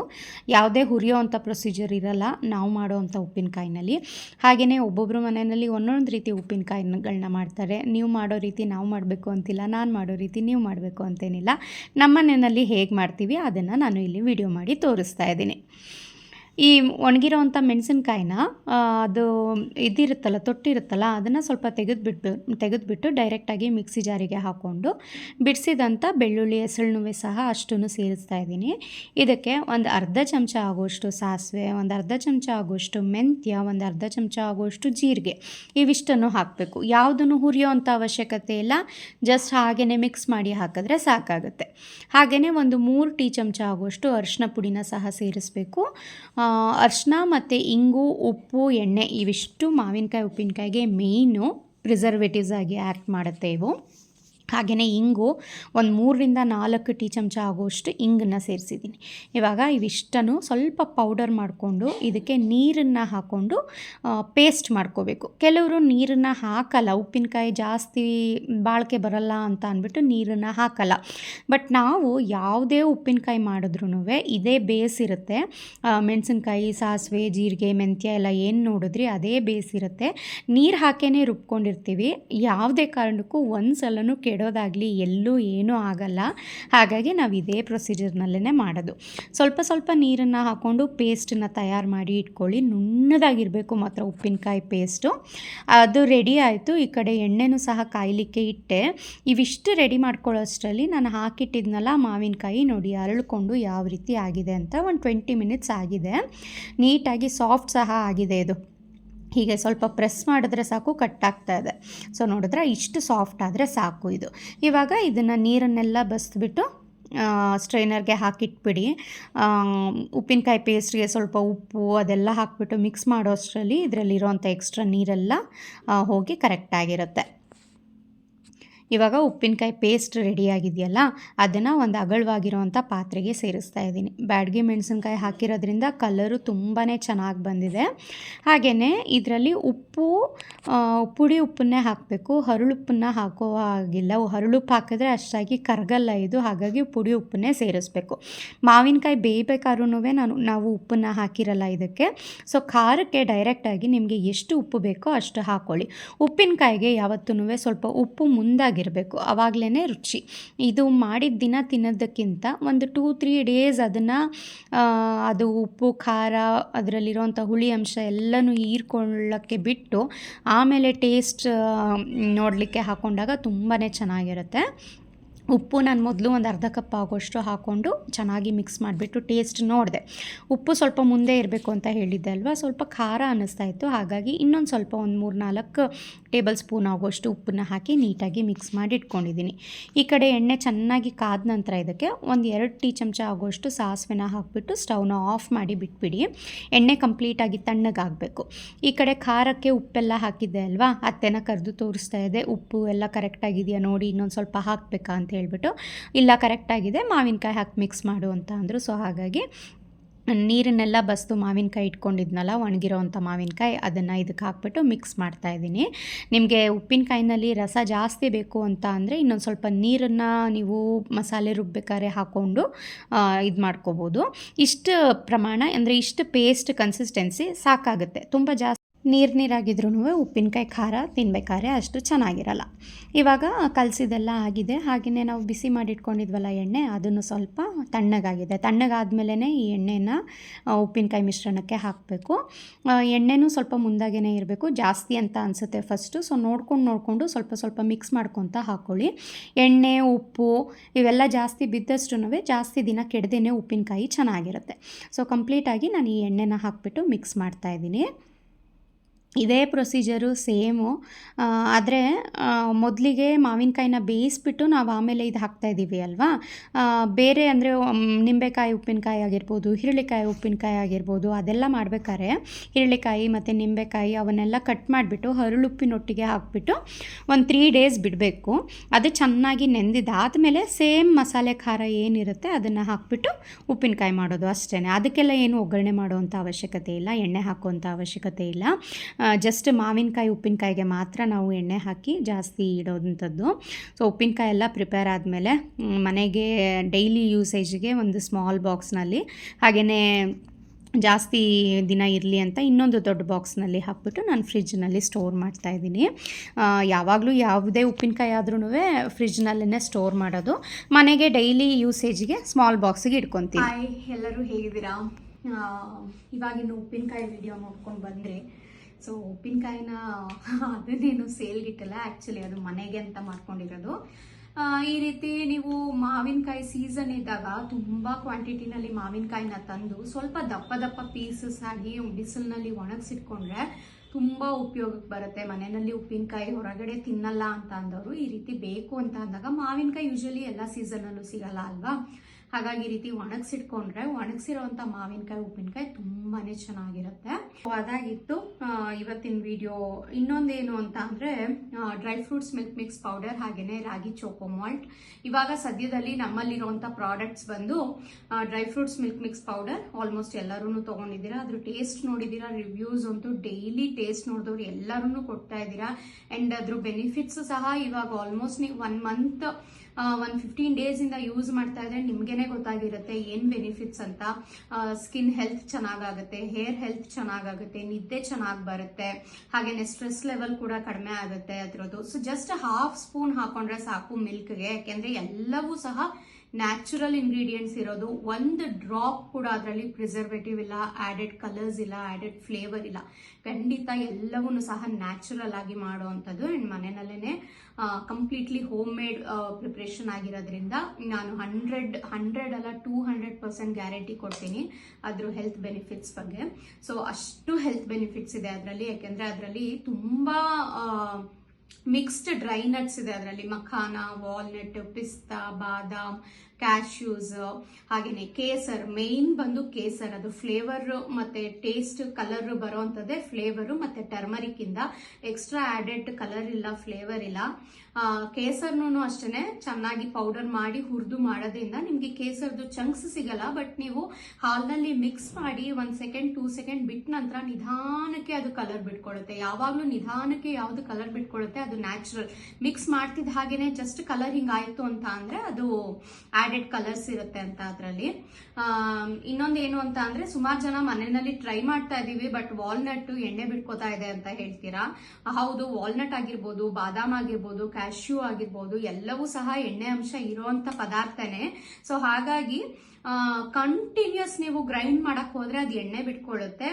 ಯಾವುದೇ ಹುರಿಯೋವಂಥ ಪ್ರೊಸೀಜರ್ ಇರಲ್ಲ ನಾವು ಮಾಡೋವಂಥ ಉಪ್ಪಿನಕಾಯಿನಲ್ಲಿ. ಹಾಗೆಯೇ ಒಬ್ಬೊಬ್ಬರು ಮನೆಯಲ್ಲಿ ಒಂದೊಂದು ರೀತಿ ಉಪ್ಪಿನಕಾಯಿಗಳನ್ನ ಮಾಡ್ತಾರೆ. ನೀವು ಮಾಡೋ ರೀತಿ ನಾವು ಮಾಡಬೇಕು ಅಂತಿಲ್ಲ, ನಾನು ಮಾಡೋ ರೀತಿ ನೀವು ಮಾಡಬೇಕು ಅಂತೇನಿಲ್ಲ. ನಮ್ಮ ಮನೆಯಲ್ಲಿ ಹೇಗೆ ಮಾಡ್ತೀವಿ ಅದನ್ನು ನಾನು ಇಲ್ಲಿ ವಿಡಿಯೋ ಮಾಡಿ ತೋರಿಸ್ತಾ ಇದ್ದೀನಿ. ಈ ಒಣಗಿರೋವಂಥ ಮೆಣಸಿನ್ಕಾಯಿನ ಅದು ಇದಿರುತ್ತಲ್ಲ, ತೊಟ್ಟಿರುತ್ತಲ್ಲ, ಅದನ್ನು ಸ್ವಲ್ಪ ತೆಗೆದುಬಿಟ್ಟು ತೆಗೆದುಬಿಟ್ಟು ಡೈರೆಕ್ಟಾಗಿ ಮಿಕ್ಸಿ ಜಾರಿಗೆ ಹಾಕ್ಕೊಂಡು ಬಿಡಿಸಿದಂಥ ಬೆಳ್ಳುಳ್ಳಿ ಹೆಸಳುನುವೆ ಸಹ ಅಷ್ಟನ್ನು ಸೇರಿಸ್ತಾ ಇದ್ದೀನಿ. ಇದಕ್ಕೆ ಒಂದು ಅರ್ಧ ಚಮಚ ಆಗುವಷ್ಟು ಸಾಸಿವೆ, ಒಂದು ಅರ್ಧ ಚಮಚ ಆಗುವಷ್ಟು ಮೆಂತ್ಯ, ಒಂದು ಅರ್ಧ ಚಮಚ ಆಗುವಷ್ಟು ಜೀರಿಗೆ, ಇವಿಷ್ಟನ್ನು ಹಾಕಬೇಕು. ಯಾವುದನ್ನು ಹುರಿಯೋವಂಥ ಅವಶ್ಯಕತೆ ಇಲ್ಲ ಜಸ್ಟ್ ಹಾಗೆಯೇ ಮಿಕ್ಸ್ ಮಾಡಿ ಹಾಕಿದ್ರೆ ಸಾಕಾಗುತ್ತೆ. ಹಾಗೆಯೇ ಒಂದು ಮೂರು ಟೀ ಚಮಚ ಆಗುವಷ್ಟು ಅರಿಶಿನ ಪುಡಿನ ಸಹ ಸೇರಿಸಬೇಕು. ಅರಿಶಿನ ಮತ್ತು ಇಂಗು ಉಪ್ಪು ಎಣ್ಣೆ ಇವಿಷ್ಟು ಮಾವಿನಕಾಯಿ ಉಪ್ಪಿನಕಾಯಿಗೆ ಮೇಯ್ನು ಪ್ರಿಸರ್ವೇಟಿವ್ಸ್ ಆಗಿ ಆ್ಯಕ್ಟ್ ಮಾಡುತ್ತೆ ಇವು ಹಾಗೆಯೇ ಇಂಗು ಒಂದು ಮೂರರಿಂದ ನಾಲ್ಕು ಟೀ ಚಮಚ ಆಗುವಷ್ಟು ಇಂಗನ್ನು ಸೇರಿಸಿದ್ದೀನಿ. ಇವಾಗ ಇವಿಷ್ಟನ್ನು ಸ್ವಲ್ಪ ಪೌಡರ್ ಮಾಡಿಕೊಂಡು ಇದಕ್ಕೆ ನೀರನ್ನು ಹಾಕ್ಕೊಂಡು ಪೇಸ್ಟ್ ಮಾಡ್ಕೋಬೇಕು. ಕೆಲವರು ನೀರನ್ನು ಹಾಕಲ್ಲ, ಉಪ್ಪಿನಕಾಯಿ ಜಾಸ್ತಿ ಬಾಳಿಕೆ ಬರಲ್ಲ ಅಂತ ಅಂದ್ಬಿಟ್ಟು ನೀರನ್ನು ಹಾಕಲ್ಲ. ಬಟ್ ನಾವು ಯಾವುದೇ ಉಪ್ಪಿನಕಾಯಿ ಮಾಡಿದ್ರೂ ಇದೇ ಬೇಸ್ ಇರುತ್ತೆ. ಮೆಣಸಿನ್ಕಾಯಿ, ಸಾಸಿವೆ, ಜೀರಿಗೆ, ಮೆಂತ್ಯ ಎಲ್ಲ ಏನು ನೋಡಿದ್ರಿ ಅದೇ ಬೇಸ್ ಇರುತ್ತೆ. ನೀರು ಹಾಕೇ ರುಬ್ಕೊಂಡಿರ್ತೀವಿ. ಯಾವುದೇ ಕಾರಣಕ್ಕೂ ಒಂದು ಸಲನೂ ಕೆಡೋದಾಗಲಿ ಎಲ್ಲೂ ಏನೂ ಆಗಲ್ಲ. ಹಾಗಾಗಿ ನಾವು ಇದೇ ಪ್ರೊಸೀಜರ್ನಲ್ಲೇ ಮಾಡೋದು. ಸ್ವಲ್ಪ ಸ್ವಲ್ಪ ನೀರನ್ನು ಹಾಕ್ಕೊಂಡು ಪೇಸ್ಟನ್ನ ತಯಾರು ಮಾಡಿ ಇಟ್ಕೊಳ್ಳಿ. ನುಣ್ಣದಾಗಿರಬೇಕು ಮಾತ್ರ ಉಪ್ಪಿನಕಾಯಿ ಪೇಸ್ಟು. ಅದು ರೆಡಿ ಆಯಿತು. ಈ ಕಡೆ ಎಣ್ಣೆನೂ ಸಹ ಕಾಯಲಿಕ್ಕೆ ಇಟ್ಟೆ. ಇವಿಷ್ಟು ರೆಡಿ ಮಾಡ್ಕೊಳ್ಳೋಷ್ಟರಲ್ಲಿ ನಾನು ಹಾಕಿಟ್ಟಿದ್ನಲ್ಲ ಮಾವಿನಕಾಯಿ ನೋಡಿ ಅರಳ್ಕೊಂಡು ಯಾವ ರೀತಿ ಆಗಿದೆ ಅಂತ ಒಂದು ಟ್ವೆಂಟಿ ಮಿನಿಟ್ಸ್ ಆಗಿದೆ. ನೀಟಾಗಿ ಸಾಫ್ಟ್ ಸಹ ಆಗಿದೆ ಇದು. ಹೀಗೆ ಸ್ವಲ್ಪ ಪ್ರೆಸ್ ಮಾಡಿದ್ರೆ ಸಾಕು ಕಟ್ ಆಗ್ತಾ ಇದೆ. ಸೊ ನೋಡಿದ್ರೆ ಇಷ್ಟು ಸಾಫ್ಟ್ ಆದರೆ ಸಾಕು ಇದು. ಇವಾಗ ಇದನ್ನು ನೀರನ್ನೆಲ್ಲ ಬಸ್ದುಬಿಟ್ಟು ಸ್ಟ್ರೈನರ್ಗೆ ಹಾಕಿಟ್ಬಿಡಿ. ಉಪ್ಪಿನಕಾಯಿ ಪೇಸ್ಟ್ಗೆ ಸ್ವಲ್ಪ ಉಪ್ಪು ಅದೆಲ್ಲ ಹಾಕಿಬಿಟ್ಟು ಮಿಕ್ಸ್ ಮಾಡೋ ಅಷ್ಟರಲ್ಲಿ ಇದರಲ್ಲಿರೋಂಥ ಎಕ್ಸ್ಟ್ರಾ ನೀರೆಲ್ಲ ಹೋಗಿ ಕರೆಕ್ಟಾಗಿರುತ್ತೆ ಇವಾಗ ಉಪ್ಪಿನಕಾಯಿ ಪೇಸ್ಟ್ ರೆಡಿಯಾಗಿದೆಯಲ್ಲ ಅದನ್ನು ಒಂದು ಅಗಲವಾಗಿರೋವಂಥ ಪಾತ್ರೆಗೆ ಸೇರಿಸ್ತಾ ಇದ್ದೀನಿ. ಬ್ಯಾಡ್ಗೆ ಮೆಣಸಿನ್ಕಾಯಿ ಹಾಕಿರೋದ್ರಿಂದ ಕಲರು ತುಂಬಾ ಚೆನ್ನಾಗಿ ಬಂದಿದೆ. ಹಾಗೆಯೇ ಇದರಲ್ಲಿ ಉಪ್ಪು ಪುಡಿ ಉಪ್ಪನ್ನೇ ಹಾಕಬೇಕು. ಹರಳುಪ್ಪನ್ನ ಹಾಕೋ ಹಾಗಿಲ್ಲ. ಹರಳುಪ್ಪು ಹಾಕಿದ್ರೆ ಅಷ್ಟಾಗಿ ಕರಗಲ್ಲ ಇದು. ಹಾಗಾಗಿ ಪುಡಿ ಉಪ್ಪನ್ನೇ ಸೇರಿಸ್ಬೇಕು. ಮಾವಿನಕಾಯಿ ಬೇಯಬೇಕಾದ್ರೂ ನಾನು, ನಾವು ಉಪ್ಪನ್ನು ಹಾಕಿರಲ್ಲ ಇದಕ್ಕೆ. ಸೊ ಖಾರಕ್ಕೆ ಡೈರೆಕ್ಟಾಗಿ ನಿಮಗೆ ಎಷ್ಟು ಉಪ್ಪು ಬೇಕೋ ಅಷ್ಟು ಹಾಕ್ಕೊಳ್ಳಿ ಉಪ್ಪಿನಕಾಯಿಗೆ ಯಾವತ್ತೂ ಸ್ವಲ್ಪ ಉಪ್ಪು ಮುಂದಾಗಿ ಆಗಿರಬೇಕು ಆವಾಗಲೇ ರುಚಿ. ಇದು ಮಾಡಿದ ದಿನ ತಿನ್ನೋದಕ್ಕಿಂತ ಒಂದು ಟೂ ತ್ರೀ ಡೇಸ್ ಅದನ್ನು ಅದು ಉಪ್ಪು, ಖಾರ ಅದರಲ್ಲಿರೋಂಥ ಹುಳಿ ಅಂಶ ಎಲ್ಲನೂ ಹೀರ್ಕೊಳ್ಳೋಕ್ಕೆ ಬಿಟ್ಟು, ಆಮೇಲೆ ಟೇಸ್ಟ್ ನೋಡಲಿಕ್ಕೆ ಹಾಕ್ಕೊಂಡಾಗ ತುಂಬಾ ಚೆನ್ನಾಗಿರುತ್ತೆ. ಉಪ್ಪು ನಾನು ಮೊದಲು ಒಂದು ಅರ್ಧ ಕಪ್ ಆಗೋಷ್ಟು ಹಾಕ್ಕೊಂಡು ಚೆನ್ನಾಗಿ ಮಿಕ್ಸ್ ಮಾಡಿಬಿಟ್ಟು ಟೇಸ್ಟ್ ನೋಡಿದೆ. ಉಪ್ಪು ಸ್ವಲ್ಪ ಮುಂದೆ ಇರಬೇಕು ಅಂತ ಹೇಳಿದ್ದೆ ಅಲ್ವಾ? ಸ್ವಲ್ಪ ಖಾರ ಅನ್ನಿಸ್ತಾ ಇತ್ತು. ಹಾಗಾಗಿ ಇನ್ನೊಂದು ಸ್ವಲ್ಪ ಒಂದು ಮೂರು ನಾಲ್ಕು ಟೇಬಲ್ ಸ್ಪೂನ್ ಆಗೋಷ್ಟು ಉಪ್ಪನ್ನ ಹಾಕಿ ನೀಟಾಗಿ ಮಿಕ್ಸ್ ಮಾಡಿ ಇಟ್ಕೊಂಡಿದ್ದೀನಿ. ಈ ಕಡೆ ಎಣ್ಣೆ ಚೆನ್ನಾಗಿ ಕಾದ ನಂತರ ಇದಕ್ಕೆ ಒಂದು ಎರಡು ಟೀ ಚಮಚ ಆಗೋಷ್ಟು ಸಾಸಿವೆನ ಹಾಕಿಬಿಟ್ಟು ಸ್ಟವ್ನ ಆಫ್ ಮಾಡಿ ಬಿಟ್ಬಿಡಿ. ಎಣ್ಣೆ ಕಂಪ್ಲೀಟಾಗಿ ತಣ್ಣಗಾಗಬೇಕು ಈ ಕಡೆ ಖಾರಕ್ಕೆ ಉಪ್ಪೆಲ್ಲ ಹಾಕಿದ್ದೆ ಅಲ್ವಾ? ಅತ್ತೆನ ಕರೆದು ತೋರಿಸ್ತಾ ಇದೆ. ಉಪ್ಪು ಎಲ್ಲ ಕರೆಕ್ಟಾಗಿದೆಯಾ ನೋಡಿ ಇನ್ನೊಂದು ಸ್ವಲ್ಪ ಹಾಕಬೇಕಾ ಅಂತ ಹೇಳ್ಬಿಟ್ಟು ಇಲ್ಲ ಕರೆಕ್ಟಾಗಿದೆ ಮಾವಿನಕಾಯಿ ಹಾಕಿ ಮಿಕ್ಸ್ ಮಾಡು ಅಂತ ಅಂದರು. ಸೊ ಹಾಗಾಗಿ ನೀರನ್ನೆಲ್ಲ ಬಸ್ತು ಮಾವಿನಕಾಯಿ ಇಟ್ಕೊಂಡಿದ್ನಲ್ಲ ಒಣಗಿರೋವಂಥ ಮಾವಿನಕಾಯಿ ಅದನ್ನು ಇದಕ್ಕೆ ಹಾಕ್ಬಿಟ್ಟು ಮಿಕ್ಸ್ ಮಾಡ್ತಾ ಇದ್ದೀನಿ. ನಿಮಗೆ ಉಪ್ಪಿನಕಾಯಿನಲ್ಲಿ ರಸ ಜಾಸ್ತಿ ಬೇಕು ಅಂತ ಅಂದರೆ ಇನ್ನೊಂದು ಸ್ವಲ್ಪ ನೀರನ್ನು ನೀವು ಮಸಾಲೆ ರುಬ್ಬೇಕಾದ್ರೆ ಹಾಕ್ಕೊಂಡು ಇದು ಮಾಡ್ಕೋಬೋದು. ಇಷ್ಟು ಪ್ರಮಾಣ ಅಂದರೆ ಇಷ್ಟು ಪೇಸ್ಟ್ ಕನ್ಸಿಸ್ಟೆನ್ಸಿ ಸಾಕಾಗುತ್ತೆ. ತುಂಬ ಜಾಸ್ತಿ ನೀರು ನೀರಾಗಿದ್ರೂ ಉಪ್ಪಿನಕಾಯಿ ಖಾರ ತಿನ್ಬೇಕಾದ್ರೆ ಅಷ್ಟು ಚೆನ್ನಾಗಿರಲ್ಲ. ಇವಾಗ ಕಲಸಿದೆಲ್ಲ ಆಗಿದೆ. ಹಾಗೆಯೇ ನಾವು ಬಿಸಿ ಮಾಡಿಟ್ಕೊಂಡಿದ್ವಲ್ಲ ಎಣ್ಣೆ, ಅದನ್ನು ಸ್ವಲ್ಪ ತಣ್ಣಗಾಗಿದೆ. ತಣ್ಣಗಾದ್ಮೇಲೆ ಈ ಎಣ್ಣೆನ ಉಪ್ಪಿನಕಾಯಿ ಮಿಶ್ರಣಕ್ಕೆ ಹಾಕಬೇಕು. ಎಣ್ಣೆನೂ ಸ್ವಲ್ಪ ಮುಂದಾಗೇ ಇರಬೇಕು. ಜಾಸ್ತಿ ಅಂತ ಅನಿಸುತ್ತೆ ಫಸ್ಟು. ಸೊ, ನೋಡ್ಕೊಂಡು ನೋಡಿಕೊಂಡು ಸ್ವಲ್ಪ ಸ್ವಲ್ಪ ಮಿಕ್ಸ್ ಮಾಡ್ಕೊತ ಹಾಕ್ಕೊಳ್ಳಿ ಎಣ್ಣೆ, ಉಪ್ಪು ಇವೆಲ್ಲ ಜಾಸ್ತಿ ಬಿದ್ದಷ್ಟು ಜಾಸ್ತಿ ದಿನ ಕೆಡದೇನೆ ಉಪ್ಪಿನಕಾಯಿ ಚೆನ್ನಾಗಿರುತ್ತೆ. ಸೊ, ಕಂಪ್ಲೀಟಾಗಿ ನಾನು ಈ ಎಣ್ಣೆನ ಹಾಕ್ಬಿಟ್ಟು ಮಿಕ್ಸ್ ಮಾಡ್ತಾ ಇದ್ದೀನಿ. ಇದೇ ಪ್ರೊಸೀಜರು ಸೇಮು. ಆದರೆ ಮೊದಲಿಗೆ ಮಾವಿನಕಾಯಿನ ಬೇಯಿಸ್ಬಿಟ್ಟು ನಾವು ಆಮೇಲೆ ಇದು ಹಾಕ್ತಾ ಇದ್ದೀವಿ ಅಲ್ವಾ? ಬೇರೆ ಅಂದರೆ ನಿಂಬೆಕಾಯಿ, ಉಪ್ಪಿನಕಾಯಿ ಆಗಿರ್ಬೋದು ಹಿರಳಿಕಾಯಿ ಉಪ್ಪಿನಕಾಯಿ ಆಗಿರ್ಬೋದು, ಅದೆಲ್ಲ ಮಾಡ್ಬೇಕಾದ್ರೆ ಹಿರಳಿಕಾಯಿ ಮತ್ತು ನಿಂಬೆಕಾಯಿ ಅವನ್ನೆಲ್ಲ ಕಟ್ ಮಾಡಿಬಿಟ್ಟು ಹರಳುಪ್ಪಿನೊಟ್ಟಿಗೆ ಹಾಕ್ಬಿಟ್ಟು ಒಂದು ತ್ರೀ ಡೇಸ್ ಬಿಡಬೇಕು. ಅದು ಚೆನ್ನಾಗಿ ನೆಂದಿದ್ದಾದಮೇಲೆ ಸೇಮ್ ಮಸಾಲೆ ಖಾರ ಏನಿರುತ್ತೆ ಅದನ್ನು ಹಾಕ್ಬಿಟ್ಟು ಉಪ್ಪಿನಕಾಯಿ ಮಾಡೋದು ಅಷ್ಟೇ ಅದಕ್ಕೆಲ್ಲ ಏನು ಒಗ್ಗರಣೆ ಮಾಡುವಂಥ ಅವಶ್ಯಕತೆ ಇಲ್ಲ, ಎಣ್ಣೆ ಹಾಕುವಂಥ ಅವಶ್ಯಕತೆ ಇಲ್ಲ. ಜಸ್ಟ್ ಮಾವಿನಕಾಯಿ, ಉಪ್ಪಿನಕಾಯಿಗೆ ಮಾತ್ರ ನಾವು ಎಣ್ಣೆ ಹಾಕಿ ಜಾಸ್ತಿ ಇಡೋವಂಥದ್ದು ಸೊ ಉಪ್ಪಿನಕಾಯಿ ಎಲ್ಲ ಪ್ರಿಪೇರ್ ಆದಮೇಲೆ ಮನೆಗೆ ಡೈಲಿ ಯೂಸೇಜ್ಗೆ ಒಂದು ಸ್ಮಾಲ್ ಬಾಕ್ಸ್ನಲ್ಲಿ ಹಾಗೆಯೇ ಜಾಸ್ತಿ ದಿನ ಇರಲಿ ಅಂತ ಇನ್ನೊಂದು ದೊಡ್ಡ ಬಾಕ್ಸ್ನಲ್ಲಿ ಹಾಕ್ಬಿಟ್ಟು ನಾನು ಫ್ರಿಜ್ನಲ್ಲಿ ಸ್ಟೋರ್ ಮಾಡ್ತಾ ಇದ್ದೀನಿ. ಯಾವಾಗಲೂ ಯಾವುದೇ ಉಪ್ಪಿನಕಾಯಿ ಆದ್ರೂ ಫ್ರಿಜ್ನಲ್ಲೇ ಸ್ಟೋರ್ ಮಾಡೋದು. ಮನೆಗೆ ಡೈಲಿ ಯೂಸೇಜ್ಗೆ ಸ್ಮಾಲ್ ಬಾಕ್ಸಿಗೆ ಇಟ್ಕೊತೀನಿ. ಎಲ್ಲರೂ ಹೇಗಿದ್ದೀರಾ? ಇವಾಗಿನ ಉಪ್ಪಿನಕಾಯಿ ವಿಡಿಯೋ ನೋಡ್ಕೊಂಡು ಬಂದರೆ ಸೊ ಉಪ್ಪಿನಕಾಯಿನ, ಅದನ್ನೇನು ಸೇಲ್ಗಿಟ್ಟಲ್ಲ ಆ್ಯಕ್ಚುಲಿ ಅದು ಮನೆಗೆ ಅಂತ ಮಾಡ್ಕೊಂಡಿರೋದು. ಈ ರೀತಿ ನೀವು ಮಾವಿನಕಾಯಿ ಸೀಸನ್ ಇದ್ದಾಗ ತುಂಬ ಕ್ವಾಂಟಿಟಿನಲ್ಲಿ ಮಾವಿನಕಾಯಿನ ತಂದು ಸ್ವಲ್ಪ ದಪ್ಪ ದಪ್ಪ ಪೀಸಸ್ ಆಗಿ ಬಿಸಿಲಿನಲ್ಲಿ ಒಣಗಿಸಿಟ್ಕೊಂಡ್ರೆ ತುಂಬ ಉಪಯೋಗಕ್ಕೆ ಬರುತ್ತೆ. ಮನೆಯಲ್ಲಿ ಉಪ್ಪಿನಕಾಯಿ ಹೊರಗಡೆ ತಿನ್ನಲ್ಲ ಅಂತ ಅಂದವರು ಈ ರೀತಿ ಬೇಕು ಅಂತ ಅಂದಾಗ ಮಾವಿನಕಾಯಿ ಯೂಶಲಿ ಎಲ್ಲ ಸೀಸನಲ್ಲೂ ಸಿಗಲ್ಲ ಅಲ್ವಾ? ಹಾಗಾಗಿ ಈ ರೀತಿ ಒಣಗಿಸಿಟ್ಕೊಂಡ್ರೆ, ಒಣಗಿಸಿರೋಂಥ ಮಾವಿನಕಾಯಿ, ಉಪ್ಪಿನಕಾಯಿ ತುಂಬಾನೇ ಚೆನ್ನಾಗಿರುತ್ತೆ. ಅದಾಗಿತ್ತು. ಇವತ್ತಿನ ವಿಡಿಯೋ ಇನ್ನೊಂದೇನು ಅಂತ ಅಂದ್ರೆ dry fruits milk mix powder ಹಾಗೇನೆ ರಾಗಿ ಚೋಕೋ ಮಾಲ್ಟ್ ಇವಾಗ ಸದ್ಯದಲ್ಲಿ ನಮ್ಮಲ್ಲಿರುವಂಥ ಪ್ರಾಡಕ್ಟ್ಸ್ ಬಂದು dry fruits milk mix powder almost ಎಲ್ಲರೂ ತಗೊಂಡಿದ್ದೀರಾ. ಅದ್ರ ಟೇಸ್ಟ್ ನೋಡಿದ್ದೀರಾ ರಿವ್ಯೂಸ್ ಅಂತೂ ಡೈಲಿ ಟೇಸ್ಟ್ ನೋಡಿದವ್ರು ಎಲ್ಲರೂ ಕೊಡ್ತಾ ಇದ್ದೀರಾ. ಅಂಡ್ ಅದ್ರ ಬೆನಿಫಿಟ್ಸ್ ಸಹ ಇವಾಗ ಆಲ್ಮೋಸ್ಟ್ ನೀವು ಒನ್ ಮಂತ್ ಒಂದು ಫಿಫ್ಟೀನ್ ಡೇಸಿಂದ ಯೂಸ್ ಮಾಡ್ತಾ ಇದ್ರೆ ನಿಮ್ಗೆನೆ ಗೊತ್ತಾಗಿರುತ್ತೆ ಏನು ಬೆನಿಫಿಟ್ಸ್ ಅಂತ. ಸ್ಕಿನ್ ಹೆಲ್ತ್ ಚೆನ್ನಾಗಾಗುತ್ತೆ ಹೇರ್ ಹೆಲ್ತ್ ಚೆನ್ನಾಗಾಗುತ್ತೆ, ನಿದ್ದೆ ಚೆನ್ನಾಗಿ ಬರುತ್ತೆ. ಹಾಗೇನೆ ಸ್ಟ್ರೆಸ್ ಲೆವೆಲ್ ಕೂಡ ಕಡಿಮೆ ಆಗುತ್ತೆ ಅದರದ್ದು. ಸೊ ಜಸ್ಟ್ ಹಾಫ್ ಸ್ಪೂನ್ ಹಾಕೊಂಡ್ರೆ ಸಾಕು ಮಿಲ್ಕ್ಗೆ ಯಾಕೆಂದ್ರೆ ಎಲ್ಲವೂ ಸಹ ನ್ಯಾಚುರಲ್ ಇಂಗ್ರೀಡಿಯೆಂಟ್ಸ್ ಇರೋದು. ಒಂದು ಡ್ರಾಪ್ ಕೂಡ ಅದರಲ್ಲಿ ಪ್ರಿಸರ್ವೇಟಿವ್ ಇಲ್ಲ ಆಡೆಡ್ ಕಲರ್ಸ್ ಇಲ್ಲ ಆಡೆಡ್ ಫ್ಲೇವರ್ ಇಲ್ಲ. ಖಂಡಿತ ಎಲ್ಲವನ್ನು ಸಹ ನ್ಯಾಚುರಲ್ ಆಗಿ ಮಾಡುವಂಥದ್ದು. ಆ್ಯಂಡ್ ಮನೆಯಲ್ಲೇ ಕಂಪ್ಲೀಟ್ಲಿ ಹೋಮ್ ಮೇಡ್ ಪ್ರಿಪ್ರೇಷನ್ ಆಗಿರೋದ್ರಿಂದ ನಾನು ಹಂಡ್ರೆಡ್ ಹಂಡ್ರೆಡ್ ಅಲ್ಲ ಟೂ ಹಂಡ್ರೆಡ್ ಪರ್ಸೆಂಟ್ ಗ್ಯಾರಂಟಿ ಕೊಡ್ತೀನಿ ಅದ್ರ ಹೆಲ್ತ್ ಬೆನಿಫಿಟ್ಸ್ ಬಗ್ಗೆ. ಸೊ ಅಷ್ಟು ಹೆಲ್ತ್ ಬೆನಿಫಿಟ್ಸ್ ಇದೆ ಅದರಲ್ಲಿ. ಯಾಕೆಂದರೆ ಅದರಲ್ಲಿ ತುಂಬ ಮಿಕ್ಸ್ಡ್ ಡ್ರೈ ನಟ್ಸ್ ಇದೆ ಅದರಲ್ಲಿ. ಮಖಾನ ವಾಲ್ನಟ್ ಪಿಸ್ತಾ, ಬಾದಾಮ್ ಕ್ಯಾಶ್ಯೂಸ್ ಹಾಗೆಯೇ ಕೇಸರ್. ಮೇನ್ ಬಂದು ಕೇಸರ್. ಅದು ಫ್ಲೇವರ್ ಮತ್ತೆ ಟೇಸ್ಟ್ ಕಲರ್ ಬರೋವಂಥದ್ದೇ ಫ್ಲೇವರ್ ಮತ್ತೆ ಟರ್ಮರಿಕ್ ಇಂದ ಎಕ್ಸ್ಟ್ರಾ ಆಡೆಡ್ ಕಲರ್ ಇಲ್ಲ ಫ್ಲೇವರ್ ಇಲ್ಲ. ಕೇಸರ್ನು ಅಷ್ಟೇ ಚೆನ್ನಾಗಿ ಪೌಡರ್ ಮಾಡಿ ಹುರಿದು ಮಾಡೋದ್ರಿಂದ ನಿಮಗೆ ಕೇಸರ್ದು ಚಂಕ್ಸ್ ಸಿಗಲ್ಲ ಬಟ್ ನೀವು ಹಾಲ್ನಲ್ಲಿ ಮಿಕ್ಸ್ ಮಾಡಿ ಒಂದ್ ಸೆಕೆಂಡ್ ಟೂ ಸೆಕೆಂಡ್ ಬಿಟ್ಟ ನಂತರ ನಿಧಾನಕ್ಕೆ ಅದು ಕಲರ್ ಬಿಟ್ಕೊಳ್ಳುತ್ತೆ ಯಾವಾಗಲೂ ನಿಧಾನಕ್ಕೆ ಯಾವ್ದು ಕಲರ್ ಬಿಟ್ಕೊಳ್ಳುತ್ತೆ ಅದು ನ್ಯಾಚುರಲ್ ಮಿಕ್ಸ್ ಮಾಡ್ತಿದ್ದ ಹಾಗೇನೆ ಜಸ್ಟ್ ಕಲರ್ ಹಿಂಗಾಯ್ತು ಅಂತ ಅಂದ್ರೆ ಅದು ಆಡೆಡ್ ಕಲರ್ಸ್ ಇರುತ್ತೆ ಅಂತ ಅದರಲ್ಲಿ. ಇನ್ನೊಂದು ಏನು ಅಂತ ಅಂದ್ರೆ ಸುಮಾರು ಜನ ಮನೆಯಲ್ಲಿ ಟ್ರೈ ಮಾಡ್ತಾ ಇದೀವಿ ಬಟ್ ವಾಲ್ನಟ್ ಎಣ್ಣೆ ಬಿಟ್ಕೋತಾ ಇದೆ ಅಂತ ಹೇಳ್ತೀರಾ? ಹೌದು ವಾಲ್ನಟ್ ಆಗಿರ್ಬೋದು, ಬಾದಾಮ್ ಆಗಿರ್ಬೋದು ಕ್ಯಾಶ್ಯೂ ಆಗಿರ್ಬೋದು ಎಲ್ಲವೂ ಸಹ ಎಣ್ಣೆ ಅಂಶ ಇರುವಂತ ಪದಾರ್ಥನೇ. ಸೊ ಹಾಗಾಗಿ ಕಂಟಿನ್ಯೂಸ್ ನೀವು ಗ್ರೈಂಡ್ ಮಾಡಕ್ ಹೋದ್ರೆ ಅದು ಎಣ್ಣೆ ಬಿಟ್ಕೊಳ್ಳುತ್ತೆ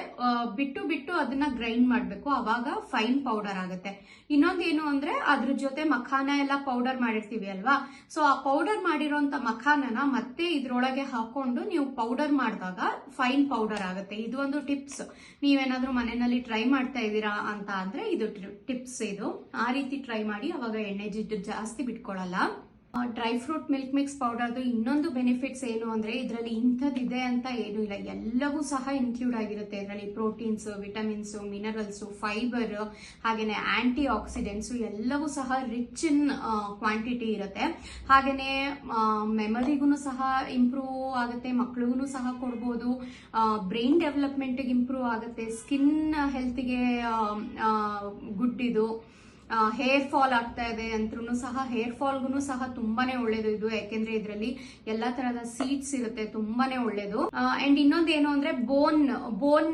ಬಿಟ್ಟು ಬಿಟ್ಟು ಅದನ್ನ ಗ್ರೈಂಡ್ ಮಾಡಬೇಕು. ಅವಾಗ ಫೈನ್ ಪೌಡರ್ ಆಗುತ್ತೆ. ಇನ್ನೊಂದೇನು ಅಂದ್ರೆ ಅದ್ರ ಜೊತೆ ಮಖಾನ ಎಲ್ಲ ಪೌಡರ್ ಮಾಡಿರ್ತೀವಿ ಅಲ್ವಾ? ಸೊ ಆ ಪೌಡರ್ ಮಾಡಿರೋಂತ ಮಖಾನನ ಮತ್ತೆ ಇದ್ರೊಳಗೆ ಹಾಕೊಂಡು ನೀವು ಪೌಡರ್ ಮಾಡಿದಾಗ ಫೈನ್ ಪೌಡರ್ ಆಗುತ್ತೆ. ಇದು ಒಂದು ಟಿಪ್ಸ್ ನೀವೇನಾದ್ರೂ ಮನೆಯಲ್ಲಿ ಟ್ರೈ ಮಾಡ್ತಾ ಇದ್ದೀರಾ ಅಂತ ಅಂದ್ರೆ ಇದು ಟಿಪ್ಸ್ ಇದು. ಆ ರೀತಿ ಟ್ರೈ ಮಾಡಿ ಅವಾಗ ಎಣ್ಣೆ ಜಿಡ್ಡು ಜಾಸ್ತಿ ಬಿಟ್ಕೊಳ್ಳಲ್ಲ ಡ್ರೈ ಫ್ರೂಟ್ ಮಿಲ್ಕ್ ಮಿಕ್ಸ್ ಪೌಡರ್ದು ಇನ್ನೊಂದು ಬೆನಿಫಿಟ್ಸ್ ಏನು ಅಂದ್ರೆ ಇದರಲ್ಲಿ ಇಂಥದ್ದಿದೆ ಅಂತ ಏನೂ ಇಲ್ಲ. ಎಲ್ಲವೂ ಸಹ ಇನ್ಕ್ಲೂಡ್ ಆಗಿರುತ್ತೆ. ಇದರಲ್ಲಿ ಪ್ರೋಟೀನ್ಸ್ ವಿಟಮಿನ್ಸ್ ಮಿನರಲ್ಸ್ ಫೈಬರ್ ಹಾಗೇನೆ ಆಂಟಿ ಆಕ್ಸಿಡೆಂಟ್ಸ್ ಎಲ್ಲವೂ ಸಹ ರಿಚ್ ಇನ್ ಕ್ವಾಂಟಿಟಿ ಇರುತ್ತೆ. ಹಾಗೇನೆ ಮೆಮರಿಗೂ ಸಹ ಇಂಪ್ರೂವ್ ಆಗುತ್ತೆ. ಮಕ್ಳಿಗೂ ಸಹ ಕೊಡ್ಬೋದು. ಬ್ರೈನ್ ಡೆವಲಪ್ಮೆಂಟ್ ಇಂಪ್ರೂವ್ ಆಗುತ್ತೆ. ಸ್ಕಿನ್ ಹೆಲ್ತ್ಗೆ ಗುಡ್ ಇದು. ಹೇರ್ ಫಾಲ್ ಆಗ್ತಾ ಇದೆ ಅಂತೂ ಸಹ ಹೇರ್ ಫಾಲ್ಗೂ ಸಹ ತುಂಬಾನೇ ಒಳ್ಳೇದು ಇದು. ಯಾಕೆಂದ್ರೆ ಇದರಲ್ಲಿ ಎಲ್ಲಾ ತರಹದ ಸೀಡ್ಸ್ ಇರುತ್ತೆ, ತುಂಬಾನೇ ಒಳ್ಳೇದು. ಅಂಡ್ ಇನ್ನೊಂದು ಏನು ಅಂದ್ರೆ ಬೋನ್ ಬೋನ್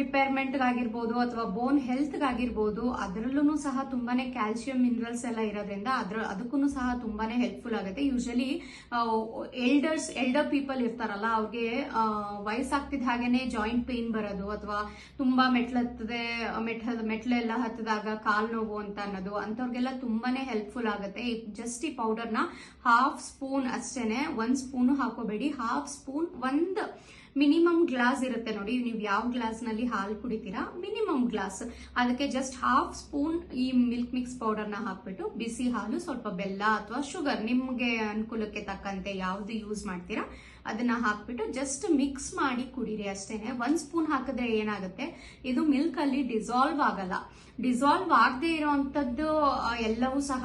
ರಿಪೇರ್ಮೆಂಟ್ ಆಗಿರ್ಬೋದು ಅಥವಾ ಬೋನ್ ಹೆಲ್ತ್ ಆಗಿರ್ಬೋದು ಅದರಲ್ಲೂ ಸಹ ತುಂಬಾನೇ ಕ್ಯಾಲ್ಸಿಯಂ ಮಿನರಲ್ಸ್ ಎಲ್ಲ ಇರೋದ್ರಿಂದ ಅದ್ರ ಅದಕ್ಕೂ ಸಹ ತುಂಬಾನೇ ಹೆಲ್ಪ್ಫುಲ್ ಆಗುತ್ತೆ. ಯೂಶಲಿ ಎಲ್ಡರ್ಸ್ ಎಲ್ಡರ್ ಪೀಪಲ್ ಇರ್ತಾರಲ್ಲ ಅವ್ರಿಗೆ ವಯಸ್ಸಾಗ್ತಿದ್ದ ಹಾಗೇನೆ ಜಾಯಿಂಟ್ ಪೇನ್ ಬರೋದು ಅಥವಾ ತುಂಬಾ ಮೆಟ್ಲತ್ತದೆ, ಮೆಟ್ಲ, ಮೆಟ್ಲೆಲ್ಲ ಹತ್ತಿದಾಗ ಕಾಲ್ ನೋವು ಅಂತ ಅನ್ನೋದು ಅಂತವ್ರಿಗೆಲ್ಲ ತುಂಬಾನೇ ಹೆಲ್ಪ್ಫುಲ್ ಆಗುತ್ತೆ. ಜಸ್ಟ್ ಈ ಪೌಡರ್ನ ಹಾಫ್ ಸ್ಪೂನ್ ಅಷ್ಟೇನೆ, ಒಂದ್ ಸ್ಪೂನ್ ಹಾಕೋಬೇಡಿ. ಹಾಫ್ ಸ್ಪೂನ್ ಒಂದ್ ಮಿನಿಮಮ್ ಗ್ಲಾಸ್ ಇರುತ್ತೆ ನೋಡಿ. ನೀವು ಯಾವ ಗ್ಲಾಸ್ನಲ್ಲಿ ಹಾಲು ಕುಡಿತೀರಾ? ಮಿನಿಮಮ್ ಗ್ಲಾಸ್ ಅದಕ್ಕೆ ಜಸ್ಟ್ ಹಾಫ್ ಸ್ಪೂನ್ ಈ ಮಿಲ್ಕ್ ಮಿಕ್ಸ್ ಪೌಡರ್ನ ಹಾಕ್ಬಿಟ್ಟು ಬಿಸಿ ಹಾಲು, ಸ್ವಲ್ಪ ಬೆಲ್ಲ ಅಥವಾ ಶುಗರ್ ನಿಮ್ಗೆ ಅನುಕೂಲಕ್ಕೆ ತಕ್ಕಂತೆ ಯಾವ್ದು ಯೂಸ್ ಮಾಡ್ತೀರಾ? ಅದನ್ನ ಹಾಕ್ಬಿಟ್ಟು ಜಸ್ಟ್ ಮಿಕ್ಸ್ ಮಾಡಿ ಕುಡಿರಿ ಅಷ್ಟೇನೆ. ಒಂದ್ ಸ್ಪೂನ್ ಹಾಕಿದ್ರೆ ಏನಾಗುತ್ತೆ? ಇದು ಮಿಲ್ಕ್ ಅಲ್ಲಿ ಡಿಸಾಲ್ವ್ ಆಗಲ್ಲ. ಡಿಸಾಲ್ವ್ ಆಗದೆ ಇರೋವಂಥದ್ದು ಎಲ್ಲವೂ ಸಹ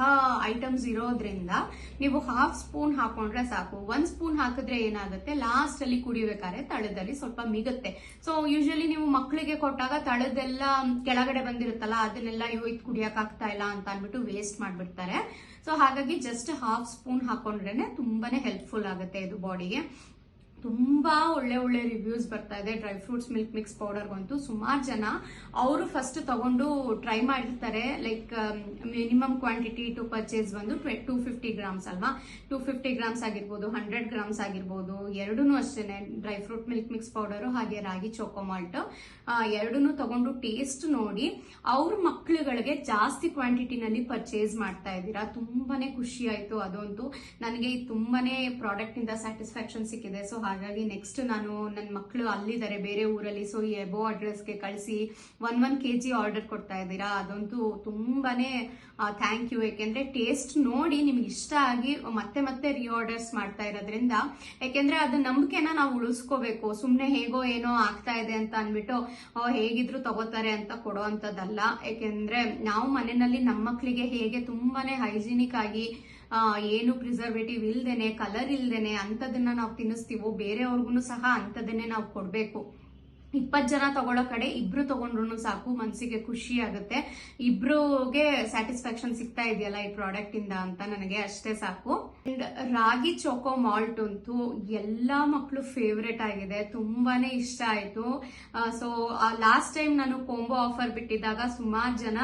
ಐಟಮ್ಸ್ ಇರೋದ್ರಿಂದ ನೀವು ಹಾಫ್ ಸ್ಪೂನ್ ಹಾಕೊಂಡ್ರೆ ಸಾಕು. ಒಂದ್ ಸ್ಪೂನ್ ಹಾಕಿದ್ರೆ ಏನಾಗುತ್ತೆ? ಲಾಸ್ಟ್ ಅಲ್ಲಿ ಕುಡಿಬೇಕಾದ್ರೆ ತಳದಲ್ಲಿ ಸ್ವಲ್ಪ ಮಿಗುತ್ತೆ. ಸೊ ಯೂಶಲಿ ನೀವು ಮಕ್ಕಳಿಗೆ ಕೊಟ್ಟಾಗ ತಳದೆಲ್ಲ ಕೆಳಗಡೆ ಬಂದಿರುತ್ತಲ್ಲ, ಅದನ್ನೆಲ್ಲ ಇವು ಇದು ಕುಡಿಯಕ್ ಆಗ್ತಾ ಇಲ್ಲ ಅಂತ ಅನ್ಬಿಟ್ಟು ವೇಸ್ಟ್ ಮಾಡ್ಬಿಡ್ತಾರೆ. ಸೊ ಹಾಗಾಗಿ ಜಸ್ಟ್ ಹಾಫ್ ಸ್ಪೂನ್ ಹಾಕೊಂಡ್ರೇನೆ ತುಂಬಾನೇ ಹೆಲ್ಪ್ಫುಲ್ ಆಗುತ್ತೆ ಇದು ಬಾಡಿಗೆ ತುಂಬಾ ಒಳ್ಳೆ ಒಳ್ಳೆ ರಿವ್ಯೂಸ್ ಬರ್ತಾ ಇದೆ. ಡ್ರೈ ಫ್ರೂಟ್ಸ್ ಮಿಲ್ಕ್ ಮಿಕ್ಸ್ ಪೌಡರ್ಗಂತೂ ಸುಮಾರು ಜನ ಅವರು ಫಸ್ಟ್ ತಗೊಂಡು ಟ್ರೈ ಮಾಡಿರ್ತಾರೆ. Like minimum quantity to purchase ಬಂದು ಟೂ ಫಿಫ್ಟಿ ಗ್ರಾಮ್ಸ್ ಅಲ್ವಾ? ಟೂ ಫಿಫ್ಟಿ ಗ್ರಾಮ್ಸ್ ಆಗಿರ್ಬೋದು ಹಂಡ್ರೆಡ್ ಗ್ರಾಮ್ಸ್ ಆಗಿರ್ಬೋದು. ಎರಡೂ ಅಷ್ಟೇನೆ dry fruit milk mix powder ಹಾಗೆ ರಾಗಿ ಚೋಕೋ ಮಾಲ್ಟ್ ಎರಡೂ ತಗೊಂಡು ಟೇಸ್ಟ್ ನೋಡಿ ಅವ್ರ ಮಕ್ಕಳುಗಳಿಗೆ ಜಾಸ್ತಿ ಕ್ವಾಂಟಿಟಿನಲ್ಲಿ ಪರ್ಚೇಸ್ ಮಾಡ್ತಾ ಇದ್ದೀರಾ. ತುಂಬಾನೇ ಖುಷಿ ಆಯಿತು. ಅದಂತೂ ನನಗೆ ತುಂಬಾನೇ ಪ್ರಾಡಕ್ಟ್ ಇಂದ ಸ್ಯಾಟಿಸ್ಫ್ಯಾಕ್ಷನ್ ಸಿಕ್ಕಿದೆ. ಸೊ ಹಾಗಾಗಿ ನೆಕ್ಸ್ಟ್ ನಾನು ನನ್ನ ಮಕ್ಕಳು ಅಲ್ಲಿದ್ದಾರೆ, ಬೇರೆ ಊರಲ್ಲಿ ಸೊ ಈ ಎಬೋ ಅಡ್ರೆಸ್ಗೆ ಕಳಿಸಿ one one K G order ಕೊಡ್ತಾ ಇದ್ದೀರಾ? ಅದಂತೂ ತುಂಬಾನೇ ಥ್ಯಾಂಕ್ ಯು ಯಾಕೆಂದ್ರೆ ಟೇಸ್ಟ್ ನೋಡಿ ನಿಮ್ಗೆ ಇಷ್ಟ ಆಗಿ ಮತ್ತೆ ಮತ್ತೆ ರಿಆರ್ಡರ್ಸ್ ಮಾಡ್ತಾ ಇರೋದ್ರಿಂದ ಯಾಕೆಂದ್ರೆ ಅದು ನಂಬಿಕೆನ ನಾವು ಉಳಿಸ್ಕೋಬೇಕು. ಸುಮ್ಮನೆ ಹೇಗೋ ಏನೋ ಆಗ್ತಾ ಇದೆ ಅಂತ ಅಂದ್ಬಿಟ್ಟು ಹೇಗಿದ್ರು ತಗೋತಾರೆ ಅಂತ ಕೊಡೋ ಅಂತದಲ್ಲ ಯಾಕೆಂದ್ರೆ ನಾವು ಮನೆಯಲ್ಲಿ ನಮ್ಮ ಮಕ್ಕಳಿಗೆ ಹೇಗೆ ತುಂಬಾನೇ ಹೈಜಿನಿಕ್ ಆಗಿ ಏನು ಪ್ರಿಸರ್ವೇಟಿವ್ ಇಲ್ದೇನೆ ಕಲರ್ ಇಲ್ದೇನೆ ಅಂತದನ್ನ ನಾವು ತಿನ್ನಿಸ್ತೀವೋ ಬೇರೆಯವ್ರಿಗೂ ಸಹ ಅಂಥದನ್ನೇ ನಾವು ಕೊಡ್ಬೇಕು. ಇಪ್ಪತ್ತು ಜನ ತಗೊಳ್ಳೋ ಕಡೆ ಇಬ್ರು ತಗೊಂಡ್ರು ಸಾಕು ಮನಸ್ಸಿಗೆ ಖುಷಿ ಆಗುತ್ತೆ. ಇಬ್ರುಗೆ ಸ್ಯಾಟಿಸ್ಫ್ಯಾಕ್ಷನ್ ಸಿಗ್ತಾ ಇದೆಯಲ್ಲ ಈ ಪ್ರಾಡಕ್ಟ್ ಇಂದ ಅಂತ ನನಗೆ ಅಷ್ಟೇ ಸಾಕು. ಅಂಡ್ ರಾಗಿ ಚೋಕೋ ಮಾಲ್ಟ್ ಅಂತೂ ಎಲ್ಲಾ ಮಕ್ಕಳು ಫೇವ್ರೆಟ್ ಆಗಿದೆ, ತುಂಬಾನೇ ಇಷ್ಟ ಆಯ್ತು. ಸೊ ಲಾಸ್ಟ್ ಟೈಮ್ ನಾನು ಕೋಂಬೋ ಆಫರ್ ಬಿಟ್ಟಿದ್ದಾಗ ಸುಮಾರು ಜನ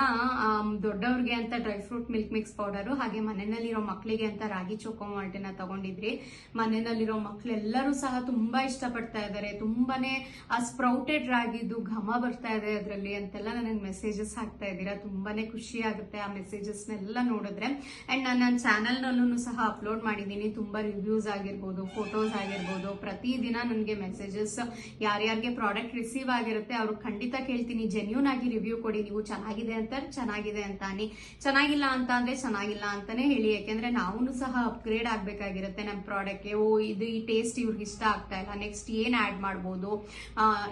ದೊಡ್ಡವ್ರಿಗೆ ಅಂತ dry fruit milk mix powder ಹಾಗೆ ಮನೆಯಲ್ಲಿರೋ ಮಕ್ಕಳಿಗೆ ಅಂತ ರಾಗಿ ಚೋಕೋ ಮಾಲ್ಟನ್ನ ತಗೊಂಡಿದ್ರಿ. ಮನೆಯಲ್ಲಿರೋ ಮಕ್ಕಳೆಲ್ಲರೂ ಸಹ ತುಂಬಾ ಇಷ್ಟಪಡ್ತಾ ಇದ್ದಾರೆ. ತುಂಬಾನೇ ಆ ಸ್ಪ್ರೌಟೆಡ್ ಆಗಿದ್ದು ಘಮ ಬರ್ತಾ ಇದೆ ಅದರಲ್ಲಿ ಅಂತೆಲ್ಲ ನನಗೆ ಮೆಸೇಜಸ್ ಹಾಕ್ತಾ ಇದ್ದೀರಾ. ತುಂಬಾನೇ ಖುಷಿ ಆಗುತ್ತೆ ಆ ಮೆಸೇಜಸ್ನೆಲ್ಲ ನೋಡಿದ್ರೆ. ಅಂಡ್ ನಾನು ನನ್ನ ಚಾನಲ್ನಲ್ಲೂ ಸಹ ಅಪ್ಲೋಡ್ ಮಾಡಿದ್ದೀನಿ. ತುಂಬಾ ರಿವ್ಯೂಸ್ ಆಗಿರ್ಬೋದು ಫೋಟೋಸ್ ಆಗಿರ್ಬೋದು. ಪ್ರತಿದಿನ ನನಗೆ ಮೆಸೇಜಸ್ ಯಾರ್ಯಾರಿಗೆ ಪ್ರಾಡಕ್ಟ್ ರಿಸೀವ್ ಆಗಿರುತ್ತೆ ಅವ್ರು ಖಂಡಿತ ಕೇಳ್ತೀನಿ. ಜೆನ್ಯೂನ್ ಆಗಿ ರಿವ್ಯೂ ಕೊಡಿ. ನೀವು ಚೆನ್ನಾಗಿದೆ ಅಂತ ಚೆನ್ನಾಗಿದೆ ಅಂತ ಅನ್ನಿ ಚೆನ್ನಾಗಿಲ್ಲ ಅಂತ ಅಂದ್ರೆ ಚೆನ್ನಾಗಿಲ್ಲ ಅಂತಾನೆ ಹೇಳಿ. ಯಾಕೆಂದ್ರೆ ನಾವು ಸಹ ಅಪ್ಗ್ರೇಡ್ ಆಗ್ಬೇಕಾಗಿರುತ್ತೆ ನಮ್ಮ ಪ್ರಾಡಕ್ಟ್ಗೆ ಓ, ಇದು ಈ ಟೇಸ್ಟ್ ಇವ್ರಿಗೆ ಇಷ್ಟ ಆಗ್ತಾ ಇಲ್ಲ. ನೆಕ್ಸ್ಟ್ ಏನ್ ಆಡ್ ಮಾಡ್ಬೋದು?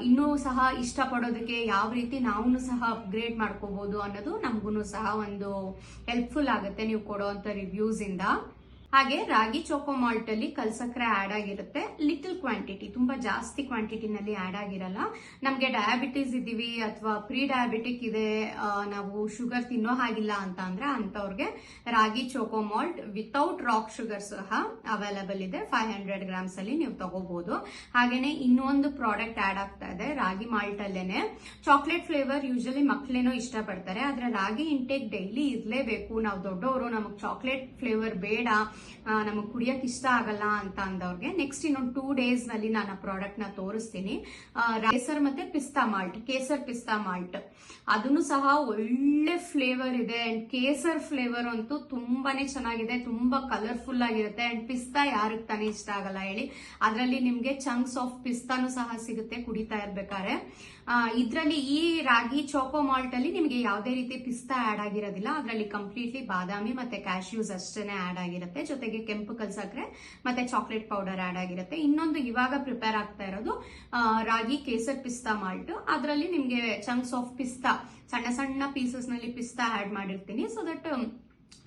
ಇನ್ನೂ ಸಹ ಇಷ್ಟಪಡೋದಕ್ಕೆ ಯಾವ ರೀತಿ ನಾವು ಸಹ ಅಪ್ಗ್ರೇಡ್ ಮಾಡ್ಕೋಬಹುದು ಅನ್ನೋದು ನಮಗೂ ಸಹ ಒಂದು ಹೆಲ್ಪ್ಫುಲ್ ಆಗುತ್ತೆ ನೀವು ಕೊಡೋವಂಥ ರಿವ್ಯೂಸ್ ಇಂದ. ಹಾಗೆ ರಾಗಿ ಚೋಕೋ ಮಾಲ್ಟ್ ಅಲ್ಲಿ ಕಲ್ಸಕ್ರೆ ಆಡ್ ಆಗಿರುತ್ತೆ. ಲಿಟಲ್ ಕ್ವಾಂಟಿಟಿ ತುಂಬಾ ಜಾಸ್ತಿ ಕ್ವಾಂಟಿಟಿನಲ್ಲಿ ಆಡ್ ಆಗಿರಲ್ಲ. ನಮ್ಗೆ ಡಯಾಬಿಟೀಸ್ ಇದೀವಿ ಅಥವಾ ಪ್ರೀ ಡಯಾಬಿಟಿಕ್ ಇದೆ ನಾವು ಶುಗರ್ ತಿನ್ನೋ ಹಾಗಿಲ್ಲ ಅಂತ ಅಂದ್ರೆ ಅಂತವ್ರಿಗೆ ragi choco malt without rock sugar ಸಹ ಅವೈಲಬಲ್ ಇದೆ. ಫೈವ್ ಹಂಡ್ರೆಡ್ ಗ್ರಾಮ್ಸ್ ಅಲ್ಲಿ ನೀವು ತಗೋಬಹುದು ಹಾಗೇನೆ ಇನ್ನೊಂದು ಪ್ರಾಡಕ್ಟ್ ಆಡ್ ಆಗ್ತಾ ಇದೆ, ರಾಗಿ ಮಾಲ್ಟ್ ಅಲ್ಲೇನೆ. ಚಾಕ್ಲೇಟ್ ಫ್ಲೇವರ್ ಯೂಶಲಿ ಮಕ್ಳೇನೋ ಇಷ್ಟಪಡ್ತಾರೆ, ಆದ್ರೆ ರಾಗಿ ಇಂಟೇಕ್ ಡೈಲಿ ಇರಲೇಬೇಕು. ನಾವು ದೊಡ್ಡವರು ನಮಗ್ ಚಾಕ್ಲೇಟ್ ಫ್ಲೇವರ್ ಬೇಡ. ನಮಗೆ ಕುಡಿಯೋಕೆ ಇಷ್ಟ ಆಗಲ್ಲ ಅಂತ ಅಂದವ್ರಿಗೆ ನೆಕ್ಸ್ಟ್ ಇನ್ನೊಂದು ಟೂ ಡೇಸ್ನಲ್ಲಿ ನಾನು ಆ ಪ್ರಾಡಕ್ಟ್ನ ತೋರಿಸ್ತೀನಿ. ಕೇಸರ್ ಮತ್ತೆ ಪಿಸ್ತಾ ಮಾಲ್ಟ್ ಕೇಸರ್ ಪಿಸ್ತಾ ಮಾಲ್ಟ್ ಅದನ್ನು ಸಹ ಒಳ್ಳೆ ಫ್ಲೇವರ್ ಇದೆ ಅಂಡ್ ಕೇಸರ್ ಫ್ಲೇವರ್ ಅಂತೂ ತುಂಬಾನೇ ಚೆನ್ನಾಗಿದೆ, ತುಂಬಾ ಕಲರ್ಫುಲ್ ಆಗಿರುತ್ತೆ ಅಂಡ್ ಪಿಸ್ತಾ ಯಾರಿಗೆ ತಾನೇ ಇಷ್ಟ ಆಗಲ್ಲ ಹೇಳಿ. ಅದರಲ್ಲಿ ನಿಮಗೆ ಚಂಕ್ಸ್ ಆಫ್ ಪಿಸ್ತಾನು ಸಹ ಸಿಗುತ್ತೆ, ಕುಡಿತಾ ಇರ್ಬೇಕಾದ್ರೆ. ಇದರಲ್ಲಿ ಈ ರಾಗಿ ಚೋಕೋ ಮಾಲ್ಟ್ ಅಲ್ಲಿ ನಿಮಗೆ ಯಾವುದೇ ರೀತಿ ಪಿಸ್ತಾ ಆಡ್ ಆಗಿರೋದಿಲ್ಲ. ಅದರಲ್ಲಿ ಕಂಪ್ಲೀಟ್ಲಿ ಬಾದಾಮಿ ಮತ್ತೆ ಕ್ಯಾಶ್ಯೂಸ್ ಅಷ್ಟೇನೆ ಆಡ್ ಆಗಿರುತ್ತೆ. ಜೊತೆಗೆ ಕೆಂಪು ಕಲ್ಸಕ್ರೆ ಮತ್ತೆ ಚಾಕ್ಲೇಟ್ ಪೌಡರ್ ಆಡ್ ಆಗಿರುತ್ತೆ. ಇನ್ನೊಂದು ಇವಾಗ ಪ್ರಿಪೇರ್ ಆಗ್ತಾ ಇರೋದು ರಾಗಿ ಕೇಸರ್ ಪಿಸ್ತಾ ಮಾಲ್ಟ್ ಅದರಲ್ಲಿ ನಿಮಗೆ ಚಂಕ್ಸ್ ಆಫ್ ಪಿಸ್ತಾ, ಸಣ್ಣ ಸಣ್ಣ ಪೀಸಸ್ನಲ್ಲಿ ಪಿಸ್ತಾ ಆಡ್ ಮಾಡಿರ್ತೀನಿ. ಸೊ ದಟ್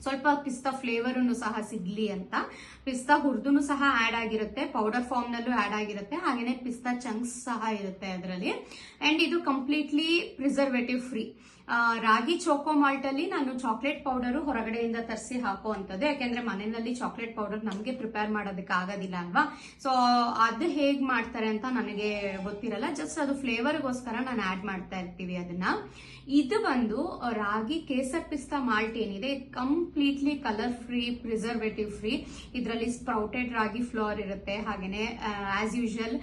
ಸ್ವಲ್ಪ ಪಿಸ್ತಾ ಫ್ಲೇವರ್ ಸಹ ಸಿಗ್ಲಿ ಅಂತ. ಪಿಸ್ತಾ ಹುರಿದು ಸಹ ಆಡ್ ಆಗಿರುತ್ತೆ ಪೌಡರ್ ಫಾರ್ಮ್ ನಲ್ಲೂ ಆಡ್ ಆಗಿರುತ್ತೆ, ಹಾಗೇನೆ ಪಿಸ್ತಾ ಚಂಕ್ಸ್ ಸಹ ಇರುತ್ತೆ ಅದರಲ್ಲಿ. ಅಂಡ್ ಇದು completely preservative free ragi choco malt ಅಲ್ಲಿ ನಾನು ಚಾಕ್ಲೇಟ್ ಪೌಡರ್ ಹೊರಗಡೆಯಿಂದ ತರಿಸಿ ಹಾಕುವಂಥದ್ದು. ಯಾಕೆಂದ್ರೆ ಮನೆಯಲ್ಲಿ ಚಾಕ್ಲೇಟ್ ಪೌಡರ್ ನಮಗೆ ಪ್ರಿಪೇರ್ ಮಾಡೋದಕ್ಕೆ ಆಗೋದಿಲ್ಲ ಅಲ್ವಾ? ಸೊ ಅದು ಹೇಗ್ ಮಾಡ್ತಾರೆ ಅಂತ ನನಗೆ ಗೊತ್ತಿರಲ್ಲ. ಜಸ್ಟ್ ಅದು ಫ್ಲೇವರ್ಗೋಸ್ಕರ ನಾನು ಆಡ್ ಮಾಡ್ತಾ ಇರ್ತೀವಿ ಅದನ್ನ. ಇದು ಬಂದು, ರಾಗಿ ಕೇಸರ್ ಪಿಸ್ತಾ ಮಾಲ್ಟ್ ಏನಿದೆ completely colour free preservative free ಇದರಲ್ಲಿ ಸ್ಪ್ರೌಟೆಡ್ ರಾಗಿ ಫ್ಲೋರ್ ಇರುತ್ತೆ. ಹಾಗೇನೆ ಆಸ್ ಯೂಶುವಲ್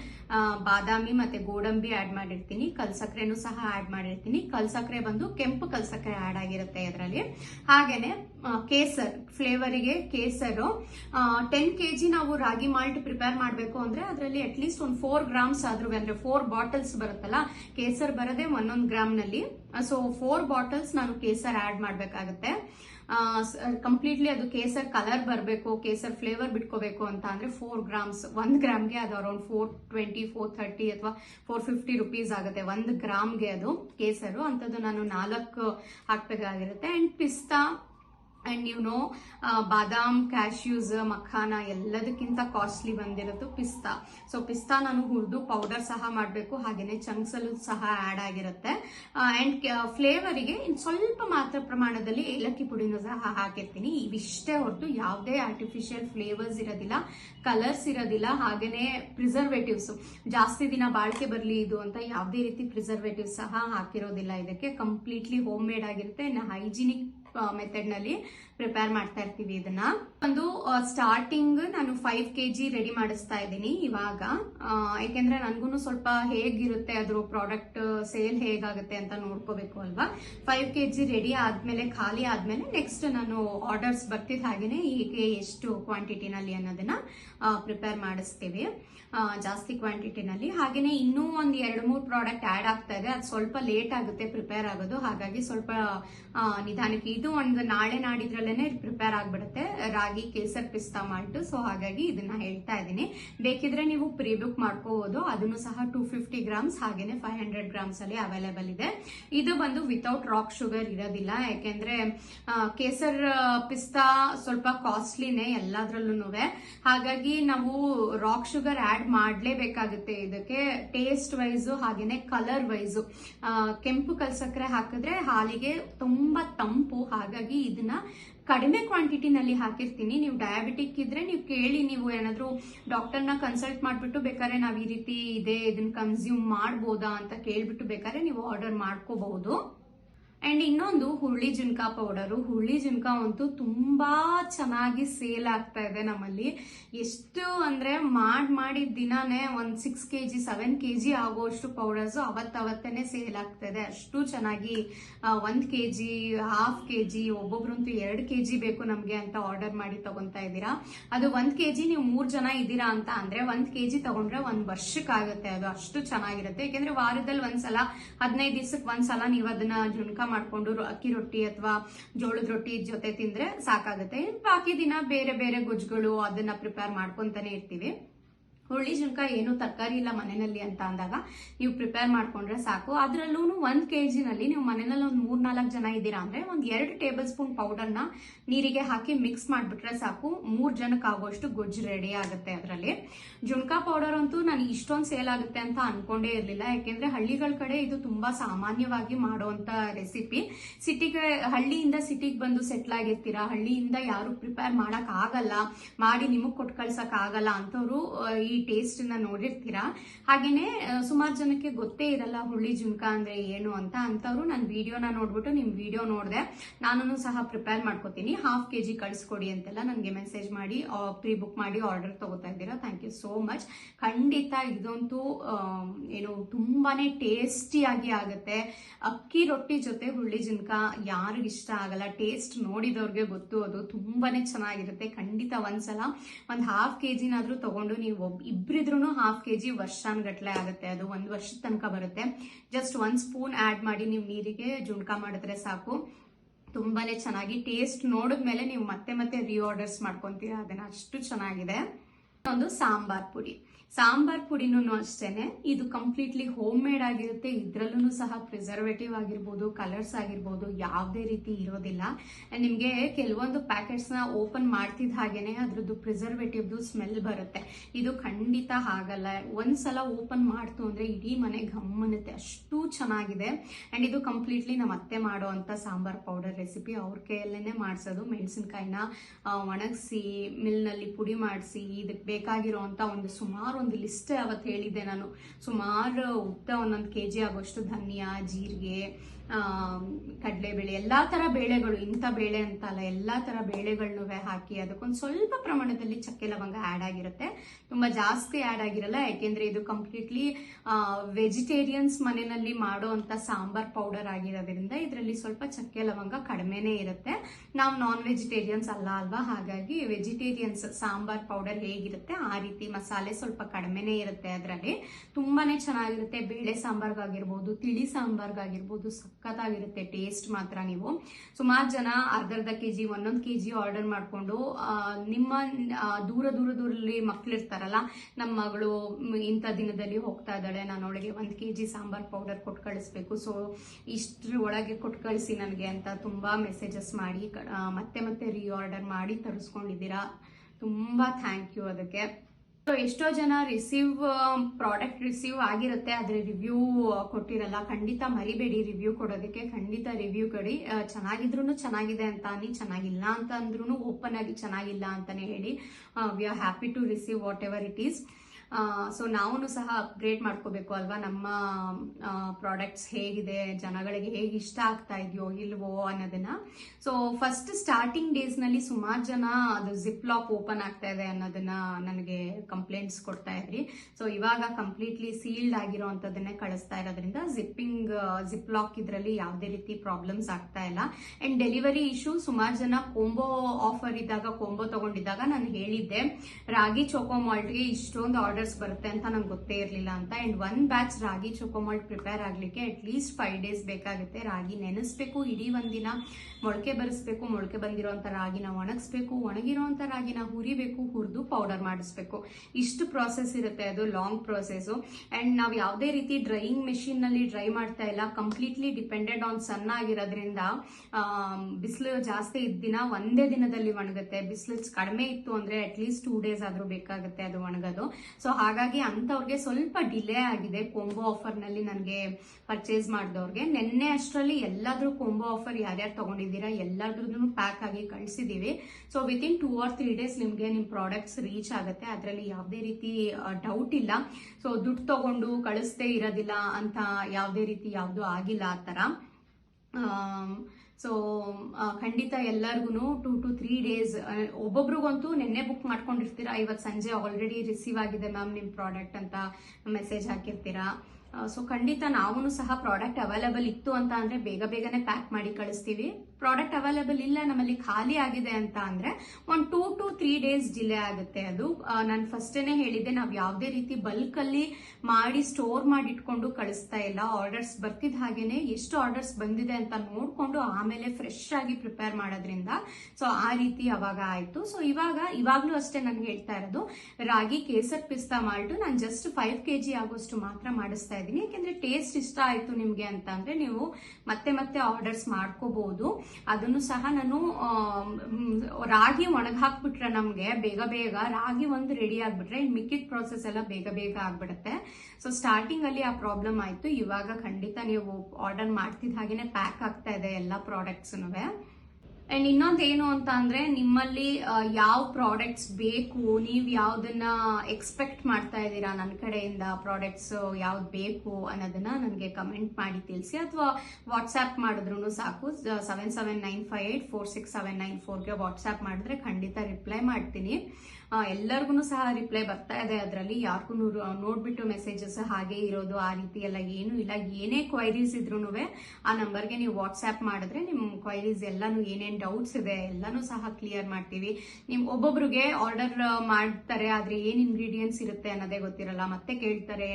ಬಾದಾಮಿ ಮತ್ತೆ ಗೋಡಂಬಿ ಆಡ್ ಮಾಡಿರ್ತೀನಿ. ಕಲ್ಸಕ್ರೆನೂ ಸಹ ಆಡ್ ಮಾಡಿರ್ತೀನಿ. ಕಲ್ಸಕ್ರೆ ಬಂದು ಕೆಂಪು ಕಲ್ಸಕ್ರೆ ಆಡ್ ಆಗಿರುತ್ತೆ ಅದರಲ್ಲಿ ಹಾಗೇನೆ ಕೇಸರ್ ಫ್ಲೇವರಿಗೆ ಕೇಸರು. ಟೆನ್ ಕೆ ಜಿ ನಾವು ರಾಗಿ ಮಾಲ್ಟ್ ಪ್ರಿಪೇರ್ ಮಾಡಬೇಕು ಅಂದ್ರೆ ಅದರಲ್ಲಿ ಅಟ್ಲೀಸ್ಟ್ ಒಂದು ಫೋರ್ ಗ್ರಾಮ್ಸ್ ಆದ್ರೂ, ಅಂದ್ರೆ ಫೋರ್ ಬಾಟಲ್ಸ್ ಬರುತ್ತಲ್ಲ, ಕೇಸರ್ ಬರದೆ ಒಂದೊಂದು ಗ್ರಾಮ್ನಲ್ಲಿ ಸೊ ಫೋರ್ ಬಾಟಲ್ಸ್ ನಾನು ಕೇಸರ್ ಆಡ್ ಮಾಡಬೇಕಾಗುತ್ತೆ. ಕಂಪ್ಲೀಟ್ಲಿ ಅದು ಕೇಸರ್ ಕಲರ್ ಬರಬೇಕು, ಕೇಸರ್ ಫ್ಲೇವರ್ ಬಿಟ್ಕೋಬೇಕು ಅಂತ ಅಂದರೆ ಫೋರ್ ಗ್ರಾಮ್ಸ್ ಒಂದು ಗ್ರಾಮ್ಗೆ ಅದು around four twenty four thirty ಅಥವಾ ಫೋರ್ ಫಿಫ್ಟಿ ರುಪೀಸ್ ಆಗುತ್ತೆ ಒಂದು ಗ್ರಾಮ್ಗೆ ಅದು ಕೇಸರು. ಅಂಥದ್ದು ನಾನು ನಾಲ್ಕು ಹಾಕ್ಬೇಕಾಗಿರುತ್ತೆ. And pista and you know badam cashews makhana ಎಲ್ಲದಕ್ಕಿಂತ ಕಾಸ್ಟ್ಲಿ ಬಂದಿರೋದು ಪಿಸ್ತಾ. ಸೊ ಪಿಸ್ತಾ ನಾನು ಹುರಿದು ಪೌಡರ್ ಸಹ ಮಾಡಬೇಕು, ಹಾಗೇನೆ ಚಂಕ್ಸ್ ಅಲ್ಲೂ ಸಹ ಆಡ್ ಆಗಿರುತ್ತೆ. ಅಂಡ್ ಫ್ಲೇವರಿಗೆ ಸ್ವಲ್ಪ ಮಾತ್ರ ಪ್ರಮಾಣದಲ್ಲಿ ಏಲಕ್ಕಿ ಪುಡಿನೂ ಸಹ ಹಾಕಿರ್ತೀನಿ. ಇವಿಷ್ಟೇ ಹೊರತು ಯಾವುದೇ ಆರ್ಟಿಫಿಷಿಯಲ್ ಫ್ಲೇವರ್ಸ್ ಇರೋದಿಲ್ಲ ಕಲರ್ಸ್ ಇರೋದಿಲ್ಲ, ಹಾಗೇನೆ ಪ್ರಿಸರ್ವೇಟಿವ್ಸ್ ಜಾಸ್ತಿ ದಿನ ಬಾಳಿಕೆ ಬರಲಿ ಇದು ಅಂತ ಯಾವುದೇ ರೀತಿ ಪ್ರಿಸರ್ವೇಟಿವ್ ಸಹ ಹಾಕಿರೋದಿಲ್ಲ ಇದಕ್ಕೆ. ಕಂಪ್ಲೀಟ್ಲಿ ಹೋಮ್ ಮೇಡ್ ಆಗಿರುತ್ತೆ ಹೈಜಿನಿಕ್ ಮೆಥಡ್ನಲ್ಲಿ. ಪ್ರಿಪೇರ್ ಮಾಡ್ತಾ ಇರ್ತೀವಿ ಇದನ್ನ. ಒಂದು ಸ್ಟಾರ್ಟಿಂಗ್ ನಾನು ಫೈವ್ ಕೆ ಜಿ ರೆಡಿ ಮಾಡಿಸ್ತಾ ಇದ್ದೀನಿ ಇವಾಗ. ಯಾಕೆಂದ್ರೆ ನನ್ಗೂ ಸ್ವಲ್ಪ ಹೇಗಿರುತ್ತೆ ಅದ್ರ ಪ್ರಾಡಕ್ಟ್ ಸೇಲ್ ಹೇಗಾಗುತ್ತೆ ಅಂತ ನೋಡ್ಕೋಬೇಕು ಅಲ್ವಾ? ಫೈವ್ ಕೆ ಜಿ ರೆಡಿ ಆದ್ಮೇಲೆ, ಖಾಲಿ ಆದ್ಮೇಲೆ ನೆಕ್ಸ್ಟ್ ನಾನು ಆರ್ಡರ್ಸ್ ಬರ್ತಿದ್ದ ಹಾಗೇನೆ ಹೀಗೆ ಎಷ್ಟು ಕ್ವಾಂಟಿಟಿನಲ್ಲಿ ಅನ್ನೋದನ್ನ ಪ್ರಿಪೇರ್ ಮಾಡಿಸ್ತೀವಿ. ಜಾಸ್ತಿ ಕ್ವಾಂಟಿಟಿನಲ್ಲಿ ಹಾಗೇನೆ ಇನ್ನೂ ಒಂದು ಎರಡು ಮೂರು ಪ್ರಾಡಕ್ಟ್ ಆಡ್ ಆಗ್ತಾ ಇದೆ. ಅದು ಸ್ವಲ್ಪ ಲೇಟ್ ಆಗುತ್ತೆ ಪ್ರಿಪೇರ್ ಆಗೋದು. ಹಾಗಾಗಿ ಸ್ವಲ್ಪ ನಿಧಾನಕ್ಕೆ. ಇದು ಒಂದು ನಾಳೆ ನಾಡಿದ್ರಲ್ಲೇನೆ ಪ್ರಿಪೇರ್ ಆಗ್ಬಿಡುತ್ತೆ. ರಾಗಿ, ಕೇಸರ್, ಪಿಸ್ತಾ, ಮಾಲ್ಟ್. ಸೊ ಹಾಗಾಗಿ ಇದನ್ನ ಹೇಳ್ತಾ ಇದ್ದೀನಿ. ಬೇಕಿದ್ರೆ ನೀವು ಪ್ರೀ ಬುಕ್ ಮಾಡ್ಕೋಬಹುದು ಅದನ್ನು ಸಹ ಟೂ ಫಿಫ್ಟಿ ಗ್ರಾಮ್ಸ್ ಹಾಗೇನೆ ಫೈವ್ ಹಂಡ್ರೆಡ್ ಗ್ರಾಮ್ಸ್ ಅಲ್ಲಿ ಅವೈಲೇಬಲ್ ಇದೆ. ಇದು ಬಂದು ವಿತೌಟ್ ರಾಕ್ ಶುಗರ್ ಇರೋದಿಲ್ಲ. ಯಾಕೆಂದ್ರೆ ಕೇಸರ್ ಪಿಸ್ತಾ ಸ್ವಲ್ಪ ಕಾಸ್ಟ್ಲಿನೇ ಎಲ್ಲದ್ರಲ್ಲೂ ಹಾಗಾಗಿ ನಾವು ರಾಕ್ ಶುಗರ್ ಆಡ್ ಮಾಡಲೇಬೇಕಾಗುತ್ತೆ ಇದಕ್ಕೆ. ಟೇಸ್ಟ್ ವೈಸು ಹಾಗೇನೆ ಕಲರ್ ವೈಸು ಕೆಂಪು ಕಲ್ಸಕ್ರೆ ಹಾಕಿದ್ರೆ ಹಾಲಿಗೆ ತುಂಬಾ ತಂಪು. ಹಾಗಾಗಿ ಇದನ್ನ ಕಡಿಮೆ ಕ್ವಾಂಟಿಟಿನಲ್ಲಿ ಹಾಕಿರ್ತೀನಿ. ನೀವು ಡಯಾಬಿಟಿಕ್ ಇದ್ರೆ ನೀವು ಕೇಳಿ, ನೀವು ಏನಾದರೂ ಡಾಕ್ಟರ್ನ ಕನ್ಸಲ್ಟ್ ಮಾಡ್ಬಿಟ್ಟು ಬೇಕಾದ್ರೆ ನಾವು ಈ ರೀತಿ ಇದೆ, ಇದನ್ನ ಕನ್ಸ್ಯೂಮ್ ಮಾಡ್ಬೋದಾ ಅಂತ ಕೇಳ್ಬಿಟ್ಟು ಬೇಕಾದ್ರೆ ನೀವು ಆರ್ಡರ್ ಮಾಡ್ಕೋಬಹುದು. ಅಂಡ್ ಇನ್ನೊಂದು ಹುರುಳಿ ಜುನ್ಕಾ ಪೌಡರು ಹುರುಳಿ ಜುನ್ಕಾ ಅಂತೂ ತುಂಬಾ ಚೆನ್ನಾಗಿ ಸೇಲ್ ಆಗ್ತಾ ಇದೆ ನಮ್ಮಲ್ಲಿ. ಎಷ್ಟು ಅಂದ್ರೆ ಮಾಡಿ ಮಾಡಿದ ದಿನಾನೇ ಒಂದು six K G seven K G ಆಗುವಷ್ಟು ಪೌಡರ್ಸ್ ಅವತ್ತವತ್ತೇನೆ ಸೇಲ್ ಆಗ್ತಾ ಇದೆ. ಅಷ್ಟು ಚೆನ್ನಾಗಿ ಒಂದು K G half K G ಒಬ್ಬೊಬ್ರಂತೂ ಎರಡು ಕೆ ಜಿ ಬೇಕು ನಮಗೆ ಅಂತ ಆರ್ಡರ್ ಮಾಡಿ ತಗೊಂತಾ ಇದ್ದೀರಾ. ಅದು ಒಂದು ಕೆ ಜಿ ನೀವು ಮೂರು ಜನ ಇದ್ದೀರಾ ಅಂತ ಅಂದ್ರೆ ಒಂದು ಕೆ ಜಿ ತಗೊಂಡ್ರೆ ಒಂದ್ ವರ್ಷಕ್ಕಾಗುತ್ತೆ ಅದು. ಅಷ್ಟು ಚೆನ್ನಾಗಿರುತ್ತೆ. ಯಾಕೆಂದ್ರೆ ವಾರದಲ್ಲಿ ಒಂದ್ಸಲ, ಹದಿನೈದು ದಿವಸಕ್ಕೆ ಒಂದ್ಸಲ ನೀವು ಅದನ್ನ ಜುಣ್ಕ ಮಾಡ್ಕೊಂಡು ಅಕ್ಕಿ ರೊಟ್ಟಿ ಅಥವಾ ಜೋಳದ ರೊಟ್ಟಿ ಜೊತೆ ತಿಂದ್ರೆ ಸಾಕಾಗುತ್ತೆ. ಬಾಕಿ ದಿನ ಬೇರೆ ಬೇರೆ ಗೊಜ್ಜುಗಳು ಅದನ್ನ ಪ್ರಿಪೇರ್ ಮಾಡ್ಕೊಂತಾನೆ ಇರ್ತೀವಿ. ಹುರುಳಿ ಜುನ್ಕ ಏನು ತರಕಾರಿ ಇಲ್ಲ ಮನೆಯಲ್ಲಿ ಅಂತ ಅಂದಾಗ ನೀವು ಪ್ರಿಪೇರ್ ಮಾಡ್ಕೊಂಡ್ರೆ ಸಾಕು. ಅದರಲ್ಲೂ ಒಂದು ಕೆ ಜಿನಲ್ಲಿ ನೀವು ಮನೆಯಲ್ಲಿ ಒಂದು ಮೂರು ನಾಲ್ಕು ಜನ ಇದ್ದೀರಾ ಅಂದರೆ ಒಂದು ಎರಡು ಟೇಬಲ್ ಸ್ಪೂನ್ ಪೌಡರ್ನ ನೀರಿಗೆ ಹಾಕಿ ಮಿಕ್ಸ್ ಮಾಡಿಬಿಟ್ರೆ ಸಾಕು. ಮೂರು ಜನಕ್ಕೆ ಆಗೋಷ್ಟು ಗೊಜ್ಜು ರೆಡಿ ಆಗುತ್ತೆ ಅದರಲ್ಲಿ. ಜುಣ್ಕಾ ಪೌಡರ್ ಅಂತೂ ನಾನು ಇಷ್ಟೊಂದು ಸೇಲ್ ಆಗುತ್ತೆ ಅಂತ ಅನ್ಕೊಂಡೇ ಇರಲಿಲ್ಲ. ಯಾಕೆಂದರೆ ಹಳ್ಳಿಗಳ ಕಡೆ ಇದು ತುಂಬಾ ಸಾಮಾನ್ಯವಾಗಿ ಮಾಡುವಂತ ರೆಸಿಪಿ ಸಿಟಿಗೆ ಹಳ್ಳಿಯಿಂದ ಸಿಟಿಗೆ ಬಂದು ಸೆಟ್ಲ್ ಆಗಿರ್ತೀರಾ? ಹಳ್ಳಿಯಿಂದ ಯಾರು ಪ್ರಿಪೇರ್ ಮಾಡೋಕ್ಕಾಗಲ್ಲ ಮಾಡಿ ನಿಮಗೆ ಕೊಟ್ಟು ಕಳ್ಸೋಕ್ಕಾಗಲ್ಲ ಅಂತವ್ರು ಈ ಟೇಸ್ಟ್ನ ನೋಡಿರ್ತೀರಾ? ಹಾಗೇನೆ ಸುಮಾರು ಜನಕ್ಕೆ ಗೊತ್ತೇ ಇರಲ್ಲ ಹುಳ್ಳಿ ಜುಮ್ಕ ಅಂದ್ರೆ ಏನು ಅಂತ ಅಂತವ್ರು ನಾನು ವಿಡಿಯೋನ ನೋಡ್ಬಿಟ್ಟು ನಿಮ್ ವಿಡಿಯೋ ನೋಡಿದೆ. ನಾನು ಸಹ ಪ್ರಿಪೇರ್ ಮಾಡ್ಕೋತೀನಿ. ಹಾಫ್ ಕೆ ಜಿ ಕಳಿಸ್ಕೊಡಿ ಅಂತೆಲ್ಲ ನನಗೆ ಮೆಸೇಜ್ ಮಾಡಿ ಪ್ರೀ ಬುಕ್ ಮಾಡಿ ಆರ್ಡರ್ ತಗೋತಾ ಇದ್ದೀರಾ? Thank you so much. ಖಂಡಿತ ಇದಂತೂ ಏನು ತುಂಬಾನೇ ಟೇಸ್ಟಿಯಾಗಿ ಆಗುತ್ತೆ. ಅಕ್ಕಿ ರೊಟ್ಟಿ ಜೊತೆ ಹುಳ್ಳಿ ಜುನ್ಕ ಯಾರಿಗೂ ಇಷ್ಟ ಆಗಲ್ಲ. ಟೇಸ್ಟ್ ನೋಡಿದವ್ರಿಗೆ ಗೊತ್ತು. ಅದು ತುಂಬಾನೇ ಚೆನ್ನಾಗಿರುತ್ತೆ. ಖಂಡಿತ ಒಂದ್ಸಲ ಒಂದು ಹಾಫ್ ಕೆ ಜಿನಾದ್ರೂ ತಗೊಂಡು ನೀವು ಇಬ್ರಿದ್ರೂ ಹಾಫ್ ಕೆ ಜಿ ವರ್ಷಾನ್ಗಟ್ಲೆ ಆಗುತ್ತೆ. ಅದು ಒಂದು ವರ್ಷದ ತನಕ ಬರುತ್ತೆ. ಜಸ್ಟ್ ಒಂದ್ ಸ್ಪೂನ್ ಆಡ್ ಮಾಡಿ ನೀವು ನೀರಿಗೆ ಜುಣ್ಕ ಮಾಡಿದ್ರೆ ಸಾಕು. ತುಂಬಾನೇ ಚೆನ್ನಾಗಿ ಟೇಸ್ಟ್ ನೋಡಿದ್ಮೇಲೆ ನೀವು ಮತ್ತೆ ಮತ್ತೆ ರೀಆರ್ಡರ್ಸ್ ಮಾಡ್ಕೊಂತೀರಾ. ಅದನ್ನ ಅಷ್ಟು ಚೆನ್ನಾಗಿದೆ. ಒಂದು ಸಾಂಬಾರ್ ಪುಡಿ. ಸಾಂಬಾರ್ ಪುಡಿನೂ ಅಷ್ಟೇನೆ. ಇದು ಕಂಪ್ಲೀಟ್ಲಿ ಹೋಮ್ ಮೇಡ್ ಆಗಿರುತ್ತೆ. ಇದ್ರಲ್ಲೂ ಸಹ ಪ್ರಿಸರ್ವೇಟಿವ್ ಆಗಿರ್ಬೋದು ಕಲರ್ಸ್ ಆಗಿರ್ಬೋದು, ಯಾವುದೇ ರೀತಿ ಇರೋದಿಲ್ಲ. ನಿಮಗೆ ಕೆಲವೊಂದು ಪ್ಯಾಕೆಟ್ಸ್ನ ಓಪನ್ ಮಾಡ್ತಿದ್ದ ಹಾಗೇನೆ ಅದರದ್ದು ಪ್ರಿಸರ್ವೇಟಿವ್ದು ಸ್ಮೆಲ್ ಬರುತ್ತೆ. ಇದು ಖಂಡಿತ ಹಾಗಲ್ಲ. ಒಂದ್ಸಲ ಓಪನ್ ಮಾಡ್ತು ಅಂದರೆ ಇಡೀ ಮನೆ ಗಮ್ಮನತ್ತೆ ಅಷ್ಟು ಚೆನ್ನಾಗಿದೆ. ಆ್ಯಂಡ್ ಇದು ಕಂಪ್ಲೀಟ್ಲಿ ನಮ್ಮ ಅತ್ತೆ ಮಾಡೋ ಅಂಥ ಸಾಂಬಾರ್ ಪೌಡರ್ ರೆಸಿಪಿ ಅವ್ರ ಕೈಯಲ್ಲೇ ಮಾಡಿಸೋದು. ಮೆಣಸಿನ್ಕಾಯಿನ ಒಣಗಿಸಿ ಮಿಲ್ನಲ್ಲಿ ಪುಡಿ ಮಾಡಿಸಿ ಇದಕ್ಕೆ ಬೇಕಾಗಿರೋಂಥ ಒಂದು ಸುಮಾರು ಒಂದು ಲಿಸ್ಟ್ ಅವತ್ತು ಹೇಳಿದ್ದೆ ನಾನು. ಸುಮಾರು ಉದ್ದ ಒಂದೊಂದು ಕೆ ಜಿ ಆಗೋಷ್ಟು ಧನಿಯಾ ಜೀರಿಗೆ ಕಡಲೆಬೇಳೆ ಎಲ್ಲಾ ತರ ಬೇಳೆಗಳು, ಇಂಥ ಬೇಳೆ ಅಂತ ಅಲ್ಲ ಎಲ್ಲಾ ತರ ಬೇಳೆಗಳನ್ನು ಹಾಕಿ ಅದಕ್ಕೊಂದು ಸ್ವಲ್ಪ ಪ್ರಮಾಣದಲ್ಲಿ ಚಕ್ಕೆ ಲವಂಗ ಆಡ್ ಆಗಿರುತ್ತೆ. ತುಂಬಾ ಜಾಸ್ತಿ ಆಡ್ ಆಗಿರಲ್ಲ, ಯಾಕೆಂದ್ರೆ ಇದು ಕಂಪ್ಲೀಟ್ಲಿ ವೆಜಿಟೇರಿಯನ್ಸ್ ಮನೆಯಲ್ಲಿ ಮಾಡೋ ಅಂತ ಸಾಂಬಾರ್ ಪೌಡರ್ ಆಗಿರೋದ್ರಿಂದ ಇದರಲ್ಲಿ ಸ್ವಲ್ಪ ಚಕ್ಕೆ ಲವಂಗ ಕಡಿಮೆನೇ ಇರುತ್ತೆ. ನಾವು ನಾನ್ ವೆಜಿಟೇರಿಯನ್ಸ್ ಅಲ್ಲ ಅಲ್ವಾ? ಹಾಗಾಗಿ ವೆಜಿಟೇರಿಯನ್ಸ್ ಸಾಂಬಾರ್ ಪೌಡರ್ ಹೇಗಿರುತ್ತೆ, ಆ ರೀತಿ ಮಸಾಲೆ ಸ್ವಲ್ಪ ಕಡಿಮೆನೇ ಇರುತ್ತೆ ಅದರಲ್ಲಿ. ತುಂಬಾನೇ ಚೆನ್ನಾಗಿರುತ್ತೆ. ಬೇಳೆ ಸಾಂಬಾರ್ಗಾಗಿರ್ಬೋದು, ತಿಳಿ ಸಾಂಬಾರ್ಗಾಗಿರ್ಬೋದು ಸಖತ್ತಾಗಿರುತ್ತೆ ಟೇಸ್ಟ್ ಮಾತ್ರ ನೀವು. ಸುಮಾರು ಜನ ಅರ್ಧರ್ಧ ಅರ್ಧ ಕೆ ಜಿ ಒಂದೊಂದು ಕೆ ಜಿ ಆರ್ಡರ್ ಮಾಡಿಕೊಂಡು ನಿಮ್ಮ ದೂರ ದೂರ ದೂರಲ್ಲಿ ಮಕ್ಕಳಿರ್ತಾರಲ್ಲ ನಮ್ಮ ಮಗಳು ಇಂಥ ದಿನದಲ್ಲಿ ಹೋಗ್ತಾ ಇದ್ದಾಳೆ, ನಾನು ಅವಳಿಗೆ ಒಂದು ಕೆ ಜಿ ಸಾಂಬಾರ್ ಪೌಡರ್ ಕೊಟ್ಟು ಕಳಿಸ್ಬೇಕು. ಸೊ ಇಷ್ಟ್ರ ಒಳಗೆ ಕೊಟ್ಟು ಕಳಿಸಿ ನನಗೆ ಅಂತ ತುಂಬ ಮೆಸೇಜಸ್ ಮಾಡಿ ಮತ್ತೆ ಮತ್ತೆ ಮತ್ತೆ ರೀಆರ್ಡರ್ ಮಾಡಿ ತರಿಸ್ಕೊಂಡಿದ್ದೀರಾ. ತುಂಬ ಥ್ಯಾಂಕ್ ಯು ಅದಕ್ಕೆ. So, ಎಷ್ಟೋ ಜನ ರಿಸೀವ್ ಪ್ರಾಡಕ್ಟ್ ರಿಸೀವ್ ಆಗಿರುತ್ತೆ. ಆದರೆ ರಿವ್ಯೂ ಕೊಟ್ಟಿರಲ್ಲ. ಖಂಡಿತ ಮರಿಬೇಡಿ ರಿವ್ಯೂ ಕೊಡೋದಕ್ಕೆ. ಖಂಡಿತ ರಿವ್ಯೂ ಕೊಡಿ. ಚೆನ್ನಾಗಿದ್ರು ಚೆನ್ನಾಗಿದೆ ಅಂತ ಅನ್ನಿ ಚೆನ್ನಾಗಿಲ್ಲ ಅಂತ ಅಂದ್ರೂ ಓಪನ್ ಆಗಿ ಚೆನ್ನಾಗಿಲ್ಲ ಅಂತಾನೆ ಹೇಳಿ we are happy to receive whatever it is so ನಾವು ಸಹ ಅಪ್ಗ್ರೇಡ್ ಮಾಡ್ಕೋಬೇಕು ಅಲ್ವಾ? ನಮ್ಮ ಪ್ರಾಡಕ್ಟ್ಸ್ ಹೇಗಿದೆ, ಜನಗಳಿಗೆ ಹೇಗೆ ಇಷ್ಟ ಆಗ್ತಾ ಇದೆಯೋ, ಇಲ್ವೋ ಅನ್ನೋದನ್ನ. ಸೊ ಫಸ್ಟ್ ಸ್ಟಾರ್ಟಿಂಗ್ ಡೇಸ್ನಲ್ಲಿ ಸುಮಾರು ಜನ ಅದು ಜಿಪ್ ಲಾಕ್ ಓಪನ್ ಆಗ್ತಾ ಇದೆ ಅನ್ನೋದನ್ನ ನನಗೆ ಕಂಪ್ಲೇಂಟ್ಸ್ ಕೊಡ್ತಾ ಇದ್ರಿ. ಸೊ ಇವಾಗ ಕಂಪ್ಲೀಟ್ಲಿ ಸೀಲ್ಡ್ ಆಗಿರೋ ಅಂತದನ್ನೇ ಕಳಿಸ್ತಾ ಇರೋದ್ರಿಂದ ಜಿಪ್ಪಿಂಗ್ ಜಿಪ್ ಲಾಕ್ ಇದರಲ್ಲಿ ಯಾವುದೇ ರೀತಿ ಪ್ರಾಬ್ಲಮ್ಸ್ ಆಗ್ತಾ ಇಲ್ಲ. ಅಂಡ್ ಡೆಲಿವರಿ ಇಶ್ಯೂ ಸುಮಾರು ಜನ ಕೊಂಬೋ ಆಫರ್ ಇದ್ದಾಗ ಕೊಂಬೋ ತಗೊಂಡಿದ್ದಾಗ ನಾನು ಹೇಳಿದ್ದೆ. ರಾಗಿ ಚೋಕೋ ಮಾಲ್ಟ್ಗೆ ಇಷ್ಟೊಂದು ಆರ್ಡರ್ಸ್ ಬರುತ್ತೆ ಅಂತ ನಂಗೆ ಗೊತ್ತೇ ಇರಲಿಲ್ಲ ಅಂತ. And one batch ragi choco malt prepare ಆಗಲಿಕ್ಕೆ ಅಟ್ಲೀಸ್ಟ್ ಫೈವ್ ಡೇಸ್ ಬೇಕಾಗುತ್ತೆ. ರಾಗಿ ನೆನೆಸ್ಬೇಕು, ಇಡೀ ಒಂದಿನ ಮೊಳಕೆ ಬರೆಸ್ಬೇಕು, ಮೊಳಕೆ ಬಂದಿರೋಂಥ ರಾಗಿನ ಒಣಗಿಸ್ಬೇಕು, ಒಣಗಿರೋಂಥ ರಾಗಿನ ಹುರಿಬೇಕು, ಹುರಿದು ಪೌಡರ್ ಮಾಡಿಸ್ಬೇಕು. ಇಷ್ಟು ಪ್ರಾಸೆಸ್ ಇರುತ್ತೆ ಅದು ಲಾಂಗ್ ಪ್ರಾಸೆಸ್ಸು ಆ್ಯಂಡ್ ನಾವು ಯಾವುದೇ ರೀತಿ ಡ್ರೈಯಿಂಗ್ ಮೆಷಿನ್ನಲ್ಲಿ ಡ್ರೈ ಮಾಡ್ತಾ ಇಲ್ಲ ಕಂಪ್ಲೀಟ್ಲಿ ಡಿಪೆಂಡೆಡ್ ಆನ್ ಸನ್ ಆಗಿರೋದ್ರಿಂದ ಬಿಸಿಲು ಜಾಸ್ತಿ ಇದ್ದ ದಿನ ಒಂದೇ ದಿನದಲ್ಲಿ ಒಣಗುತ್ತೆ. ಬಿಸಿಲು ಕಡಿಮೆ ಇತ್ತು ಅಂದರೆ ಅಟ್ಲೀಸ್ಟ್ ಟೂ ಡೇಸ್ ಆದರೂ ಬೇಕಾಗುತ್ತೆ ಅದು ಒಣಗೋದು. ಸೊ ಹಾಗಾಗಿ ಅಂಥವ್ರಿಗೆ ಸ್ವಲ್ಪ ಡಿಲೇ ಆಗಿದೆ ಕೊಂಬೋ ಆಫರ್ನಲ್ಲಿ ನನಗೆ ಪರ್ಚೇಸ್ ಮಾಡಿದವ್ರಿಗೆ. ನಿನ್ನೆ ಅಷ್ಟರಲ್ಲಿ ಎಲ್ಲಾದರೂ ಕೊಂಬೋ ಆಫರ್ ಯಾರ್ಯಾರು ತಗೊಂಡಿದ್ದೀರಾ ಎಲ್ಲಾದ್ರೂ ಪ್ಯಾಕ್ ಆಗಿ ಕಳಿಸಿದ್ದೀವಿ. So within two or three days ನಿಮಗೆ ನಿಮ್ಮ ಪ್ರಾಡಕ್ಟ್ಸ್ ರೀಚ್ ಆಗುತ್ತೆ. ಅದರಲ್ಲಿ ಯಾವುದೇ ರೀತಿ ಡೌಟ್ ಇಲ್ಲ. ಸೊ ದುಡ್ಡು ತಗೊಂಡು ಕಳಿಸ್ದೇ ಇರೋದಿಲ್ಲ ಅಂತ ಯಾವುದೇ ರೀತಿ ಯಾವುದು ಆಗಿಲ್ಲ ಆ ಥರ. ಸೊ ಖಂಡಿತ ಎಲ್ಲರಿಗೂ ಟೂ ಟು ತ್ರೀ ಡೇಸ್ ಒಬ್ಬೊಬ್ರಿಗಂತೂ ನಿನ್ನೆ ಬುಕ್ ಮಾಡ್ಕೊಂಡಿರ್ತೀರಾ? ಇವತ್ತು ಸಂಜೆ ಆಲ್ರೆಡಿ ರಿಸೀವ್ ಆಗಿದೆ ಮ್ಯಾಮ್ ನಿಮ್ಮ ಪ್ರಾಡಕ್ಟ್ ಅಂತ ಮೆಸೇಜ್ ಹಾಕಿರ್ತೀರಾ? ಸೊ ಖಂಡಿತ ನಾವೂ ಸಹ ಪ್ರಾಡಕ್ಟ್ ಅವೈಲಬಲ್ ಇತ್ತು ಅಂತ ಅಂದರೆ ಬೇಗ ಬೇಗನೆ ಪ್ಯಾಕ್ ಮಾಡಿ ಕಳಿಸ್ತೀವಿ. ಪ್ರಾಡಕ್ಟ್ ಅವೈಲೇಬಲ್ ಇಲ್ಲ, ನಮ್ಮಲ್ಲಿ ಖಾಲಿ ಆಗಿದೆ ಅಂತ ಅಂದ್ರೆ ಒಂದು two to three days delay ಆಗುತ್ತೆ ಅದು. ನಾನು ಫಸ್ಟೇನೆ ಹೇಳಿದ್ದೆ, ನಾವು ಯಾವುದೇ ರೀತಿ ಬಲ್ಕ್ ಅಲ್ಲಿ ಮಾಡಿ ಸ್ಟೋರ್ ಮಾಡಿ ಇಟ್ಕೊಂಡು ಕಳಿಸ್ತಾ ಇಲ್ಲ. ಆರ್ಡರ್ಸ್ ಬರ್ತಿದ್ದ ಹಾಗೇನೆ ಎಷ್ಟು ಆರ್ಡರ್ಸ್ ಬಂದಿದೆ ಅಂತ ನೋಡ್ಕೊಂಡು ಆಮೇಲೆ ಫ್ರೆಶ್ ಆಗಿ ಪ್ರಿಪೇರ್ ಮಾಡೋದ್ರಿಂದ ಸೊ ಆ ರೀತಿ ಅವಾಗ ಆಯ್ತು. ಸೊ ಇವಾಗ, ಇವಾಗ್ಲೂ ಅಷ್ಟೇ ನಾನು ಹೇಳ್ತಾ ಇರೋದು, ರಾಗಿ, ಕೇಸರ್, ಪಿಸ್ತಾ, ಮಾಲ್ಟು ನಾನು ಜಸ್ಟ್ ಫೈವ್ ಕೆ ಜಿ ಆಗೋಷ್ಟು ಮಾತ್ರ ಮಾಡಿಸ್ತಾ ಇದ್ದೀನಿ. ಯಾಕೆಂದ್ರೆ ಟೇಸ್ಟ್ ಇಷ್ಟ ಆಯ್ತು ನಿಮ್ಗೆ ಅಂತ ಅಂದ್ರೆ ನೀವು ಮತ್ತೆ ಮತ್ತೆ ಆರ್ಡರ್ಸ್ ಮಾಡ್ಕೋಬಹುದು ಅದನ್ನು ಸಹ ನಾನು ರಾಗಿ ಒಣಗಾಕ್ಬಿಟ್ರೆ ನಮಗೆ ಬೇಗ ಬೇಗ, ರಾಗಿ ಒಂದು ರೆಡಿ ಆಗ್ಬಿಟ್ರೆ ಮಿಕ್ಕಿದ ಪ್ರಾಸೆಸ್ ಎಲ್ಲ ಬೇಗ ಬೇಗ ಆಗ್ಬಿಡುತ್ತೆ. ಸೊ ಸ್ಟಾರ್ಟಿಂಗ್ ಅಲ್ಲಿ ಆ ಪ್ರಾಬ್ಲಮ್ ಆಯ್ತು. ಇವಾಗ ಖಂಡಿತ ನೀವು ಆರ್ಡರ್ ಮಾಡ್ತಿದ್ದ ಹಾಗೇನೆ ಪ್ಯಾಕ್ ಆಗ್ತಾ ಇದೆ ಎಲ್ಲ ಪ್ರಾಡಕ್ಟ್ಸ್ನುವೆ ಅಂಡ್ ಇನ್ನೊಂದು ಏನು ಅಂತ ಅಂದ್ರೆ ನಿಮ್ಮಲ್ಲಿ ಯಾವ ಪ್ರಾಡಕ್ಟ್ಸ್ ಬೇಕು, ನೀವು ಯಾವ್ದನ್ನ ಎಕ್ಸ್ಪೆಕ್ಟ್ ಮಾಡ್ತಾ ಇದ್ದೀರಾ ನನ್ನ ಕಡೆಯಿಂದ ಪ್ರಾಡಕ್ಟ್ಸ್ ಯಾವ್ದು ಬೇಕು ಅನ್ನೋದನ್ನ ನನಗೆ ಕಮೆಂಟ್ ಮಾಡಿ ತಿಳಿಸಿ. ಅಥವಾ ವಾಟ್ಸ್ಆ್ಯಪ್ ಮಾಡಿದ್ರು ಸಾಕು. Seven seven nine five eight four six seven nine ಫೋರ್ಗೆ WhatsApp ಮಾಡಿದ್ರೆ ಖಂಡಿತ ರಿಪ್ಲೈ ಮಾಡ್ತೀನಿ. ಎಲ್ಲರಿಗೂ ಸಹ ರಿಪ್ಲೈ ಬರ್ತಾ ಇದೆ. ಅದರಲ್ಲಿ ಯಾರಿಗೂ ನೋಡ್ಬಿಟ್ಟು ಮೆಸೇಜಸ್ ಹಾಗೆ ಇರೋದು ಆ ರೀತಿ ಎಲ್ಲ ಏನು ಇಲ್ಲ. ಏನೇ ಕ್ವೈರೀಸ್ ಇದ್ರೂ ಆ ನಂಬರ್ಗೆ ನೀವು ವಾಟ್ಸ್ಆ್ಯಪ್ ಮಾಡಿದ್ರೆ ನಿಮ್ಮ ಕ್ವೈರೀಸ್ ಎಲ್ಲಾನು ಏನೇನು ಡೌಟ್ಸ್ ಇದೆ ಎಲ್ಲಾನು ಸಹ ಕ್ಲಿಯರ್ ಮಾಡ್ತೀವಿ. ನಿಮ್ ಒಬ್ಬೊಬ್ರಿಗೆ ಆರ್ಡರ್ ಮಾಡ್ತಾರೆ, ಆದ್ರೆ ಏನ್ ಇಂಗ್ರೀಡಿಯೆಂಟ್ಸ್ ಇರುತ್ತೆ ಅನ್ನೋದೇ ಗೊತ್ತಿರಲ್ಲ. ಮತ್ತೆ ಕೇಳ್ತಾರೆ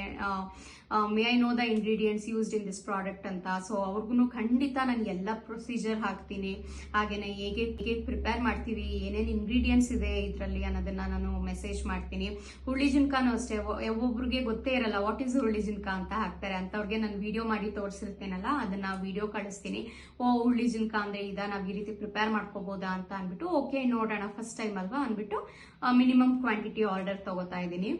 may I know the ingredients used in this product ಅಂತ? ಸೊ ಅವ್ರಿಗೂ ಖಂಡಿತ ನಾನು ಎಲ್ಲ ಪ್ರೊಸೀಜರ್ ಹಾಕ್ತೀನಿ. ಹಾಗೇನೆ ಹೇಗೆ ಹೇಗೆ ಪ್ರಿಪೇರ್ ಮಾಡ್ತೀವಿ ಏನೇನು ಇಂಗ್ರೀಡಿಯೆಂಟ್ಸ್ ಇದೆ ಇದರಲ್ಲಿ ಅನ್ನೋದನ್ನ ನಾನು ಮೆಸೇಜ್ ಮಾಡ್ತೀನಿ. ಹುಳಿ ಜುನ್ಕಾನು ಅಷ್ಟೇ ಒಬ್ಬೊಬ್ರಿಗೆ ಗೊತ್ತೇ ಇರಲ್ಲ ವಾಟ್ ಈಸ್ ಹುಳಿ ಜುನ್ಕಾ ಅಂತ ಹಾಕ್ತಾರೆ. ಅಂತವ್ರಿಗೆ ನಾನು ವಿಡಿಯೋ ಮಾಡಿ ತೋರಿಸಿರ್ತೇನಲ್ಲ, ಅದನ್ನ ವಿಡಿಯೋ ಕಳಿಸ್ತೀನಿ. ಓ, ಹುಳಿ ಜುನ್ಕಾ ಅಂದ್ರೆ ಇದ, ನಾವು ಈ ರೀತಿ ಪ್ರಿಪೇರ್ ಮಾಡ್ಕೋಬಹುದಾ ಅಂತ ಅಂದ್ಬಿಟ್ಟು ಓಕೆ ನೋಡೋಣ ಫಸ್ಟ್ ಟೈಮ್ ಅಲ್ವಾ? ಅನ್ಬಿಟ್ಟು ಮಿನಿಮಮ್ ಕ್ವಾಂಟಿಟಿ ಆರ್ಡರ್ ತಗೋತಾ ಇದ್ದೀನಿ.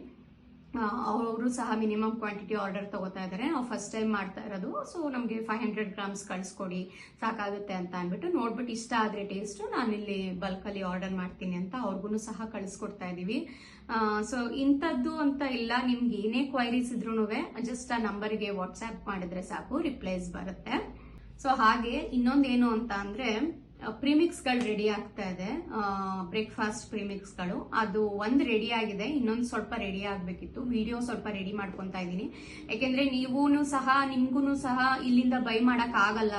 ಅವರು ಸಹ ಮಿನಿಮಮ್ ಕ್ವಾಂಟಿಟಿ ಆರ್ಡರ್ ತಗೋತಾ ಇದ್ದಾರೆ ನಾವು ಫಸ್ಟ್ ಟೈಮ್ ಮಾಡ್ತಾ ಇರೋದು. ಸೊ ನಮಗೆ ಫೈವ್ ಹಂಡ್ರೆಡ್ ಗ್ರಾಮ್ಸ್ ಕಳಿಸ್ಕೊಡಿ, ಸಾಕಾಗುತ್ತೆ ಅಂತ ಅಂದ್ಬಿಟ್ಟು ನೋಡ್ಬಿಟ್ಟು ಇಷ್ಟ ಆದರೆ ಟೇಸ್ಟು ನಾನು ಇಲ್ಲಿ ಬಲ್ಕಲ್ಲಿ ಆರ್ಡರ್ ಮಾಡ್ತೀನಿ ಅಂತ ಅವ್ರಿಗೂ ಸಹ ಕಳಿಸ್ಕೊಡ್ತಾ ಇದ್ದೀವಿ ಸೊ ಇಂಥದ್ದು ಅಂತ ಇಲ್ಲ. ನಿಮ್ಗೆ ಏನೇ ಕ್ವೈರೀಸ್ ಇದ್ರೂ ಜಸ್ಟ್ ಆ ನಂಬರ್ಗೆ ವಾಟ್ಸ್ಆ್ಯಪ್ ಮಾಡಿದ್ರೆ ಸಾಕು ರಿಪ್ಲೈಸ್ ಬರುತ್ತೆ. ಸೊ ಹಾಗೆ ಇನ್ನೊಂದೇನು ಅಂತ ಅಂದ್ರೆ ಪ್ರಿಮಿಕ್ಸ್ಗಳು ರೆಡಿ ಆಗ್ತಾ ಇದೆ. ಬ್ರೇಕ್ಫಾಸ್ಟ್ ಪ್ರಿಮಿಕ್ಸ್ಗಳು ಅದು ಒಂದು ರೆಡಿ ಆಗಿದೆ, ಇನ್ನೊಂದು ಸ್ವಲ್ಪ ರೆಡಿ ಆಗಬೇಕಿತ್ತು. ವಿಡಿಯೋ ಸ್ವಲ್ಪ ರೆಡಿ ಮಾಡ್ಕೊತಾ ಇದ್ದೀನಿ. ಯಾಕೆಂದರೆ ನೀವೂ ಸಹ ನಿಮಗೂ ಸಹ ಇಲ್ಲಿಂದ ಬೈ ಮಾಡೋಕ್ಕಾಗಲ್ಲ.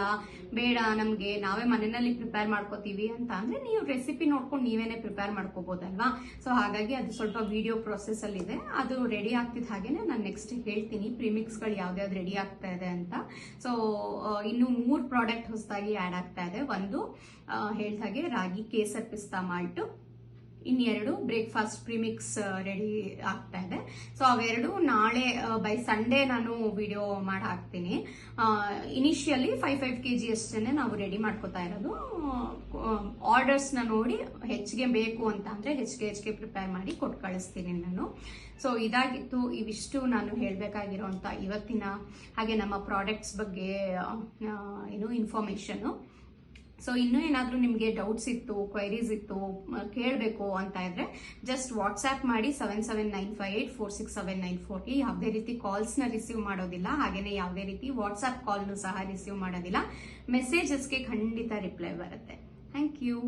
ಬೇಡ, ನಮಗೆ ನಾವೇ ಮನೆಯಲ್ಲಿ ಪ್ರಿಪೇರ್ ಮಾಡ್ಕೋತೀವಿ ಅಂತ ಅಂದ್ರೆ ನೀವು ರೆಸಿಪಿ ನೋಡ್ಕೊಂಡು ನೀವೇನೆ ಪ್ರಿಪೇರ್ ಮಾಡ್ಕೋಬಹುದಲ್ವಾ ಸೊ ಹಾಗಾಗಿ ಅದು ಸ್ವಲ್ಪ ವಿಡಿಯೋ ಪ್ರೊಸೆಸ್ ಅಲ್ಲಿ ಇದೆ. ಅದು ರೆಡಿ ಆಗ್ತಿದ್ದ ಹಾಗೇನೆ ನಾನು ನೆಕ್ಸ್ಟ್ ಹೇಳ್ತೀನಿ. ಪ್ರಿಮಿಕ್ಸ್ಗಳು ಯಾವ್ದ್ಯಾವ್ದು ರೆಡಿ ಆಗ್ತಾ ಇದೆ ಅಂತ. ಸೊ ಇನ್ನು ಮೂರು ಪ್ರಾಡಕ್ಟ್ ಹೊಸದಾಗಿ ಆಡ್ ಆಗ್ತಾ ಇದೆ. ಒಂದು ಹೇಳ್ದಾಗೆ ರಾಗಿ, ಕೇಸರ್, ಪಿಸ್ತಾ ಮಾಲ್ಟು ಇನ್ನೆರಡು ಬ್ರೇಕ್ಫಾಸ್ಟ್ ಪ್ರಿಮಿಕ್ಸ್ ರೆಡಿ ಆಗ್ತಾ ಇದೆ. ಸೊ ಅವೆರಡು ನಾಳೆ ಬೈ ಸಂಡೇ ನಾನು ವಿಡಿಯೋ ಮಾಡಿ ಹಾಕ್ತೀನಿ. Initially five five K G ಅಷ್ಟೇ ನಾವು ರೆಡಿ ಮಾಡ್ಕೋತಾ ಇರೋದು. ಆರ್ಡರ್ಸ್ನ ನೋಡಿ ಹೆಚ್ಚಿಗೆ ಬೇಕು ಅಂತ ಅಂದರೆ ಹೆಚ್ಚಿಗೆ ಹೆಚ್ಚಿಗೆ ಪ್ರಿಪೇರ್ ಮಾಡಿ ಕೊಟ್ಟು ಕಳಿಸ್ತೀನಿ ನಾನು. ಸೊ ಇದಾಗಿತ್ತು. ಇವಿಷ್ಟು ನಾನು ಹೇಳಬೇಕಾಗಿರೋಂಥ ಇವತ್ತಿನ ಹಾಗೆ ನಮ್ಮ ಪ್ರಾಡಕ್ಟ್ಸ್ ಬಗ್ಗೆ ಏನು ಇನ್ಫಾರ್ಮೇಷನು ಸೊ ಇನ್ನೂ ಏನಾದರೂ ನಿಮಗೆ ಡೌಟ್ಸ್ ಇತ್ತು ಕ್ವೈರೀಸ್ ಇತ್ತು ಕೇಳಬೇಕು ಅಂತ ಇದ್ರೆ ಜಸ್ಟ್ ವಾಟ್ಸ್ಆ್ಯಪ್ ಮಾಡಿ seven seven nine five eight four six seven nine ಫೋರ್ಗೆ ಯಾವುದೇ ರೀತಿ ಕಾಲ್ಸ್ನ ರಿಸೀವ್ ಮಾಡೋದಿಲ್ಲ. ಹಾಗೆಯೇ ಯಾವುದೇ ರೀತಿ ವಾಟ್ಸ್ಆ್ಯಪ್ ಕಾಲ್ನು ಸಹ ರಿಸೀವ್ ಮಾಡೋದಿಲ್ಲ. ಮೆಸೇಜಸ್ಗೆ ಖಂಡಿತ ರಿಪ್ಲೈ ಬರುತ್ತೆ. Thank you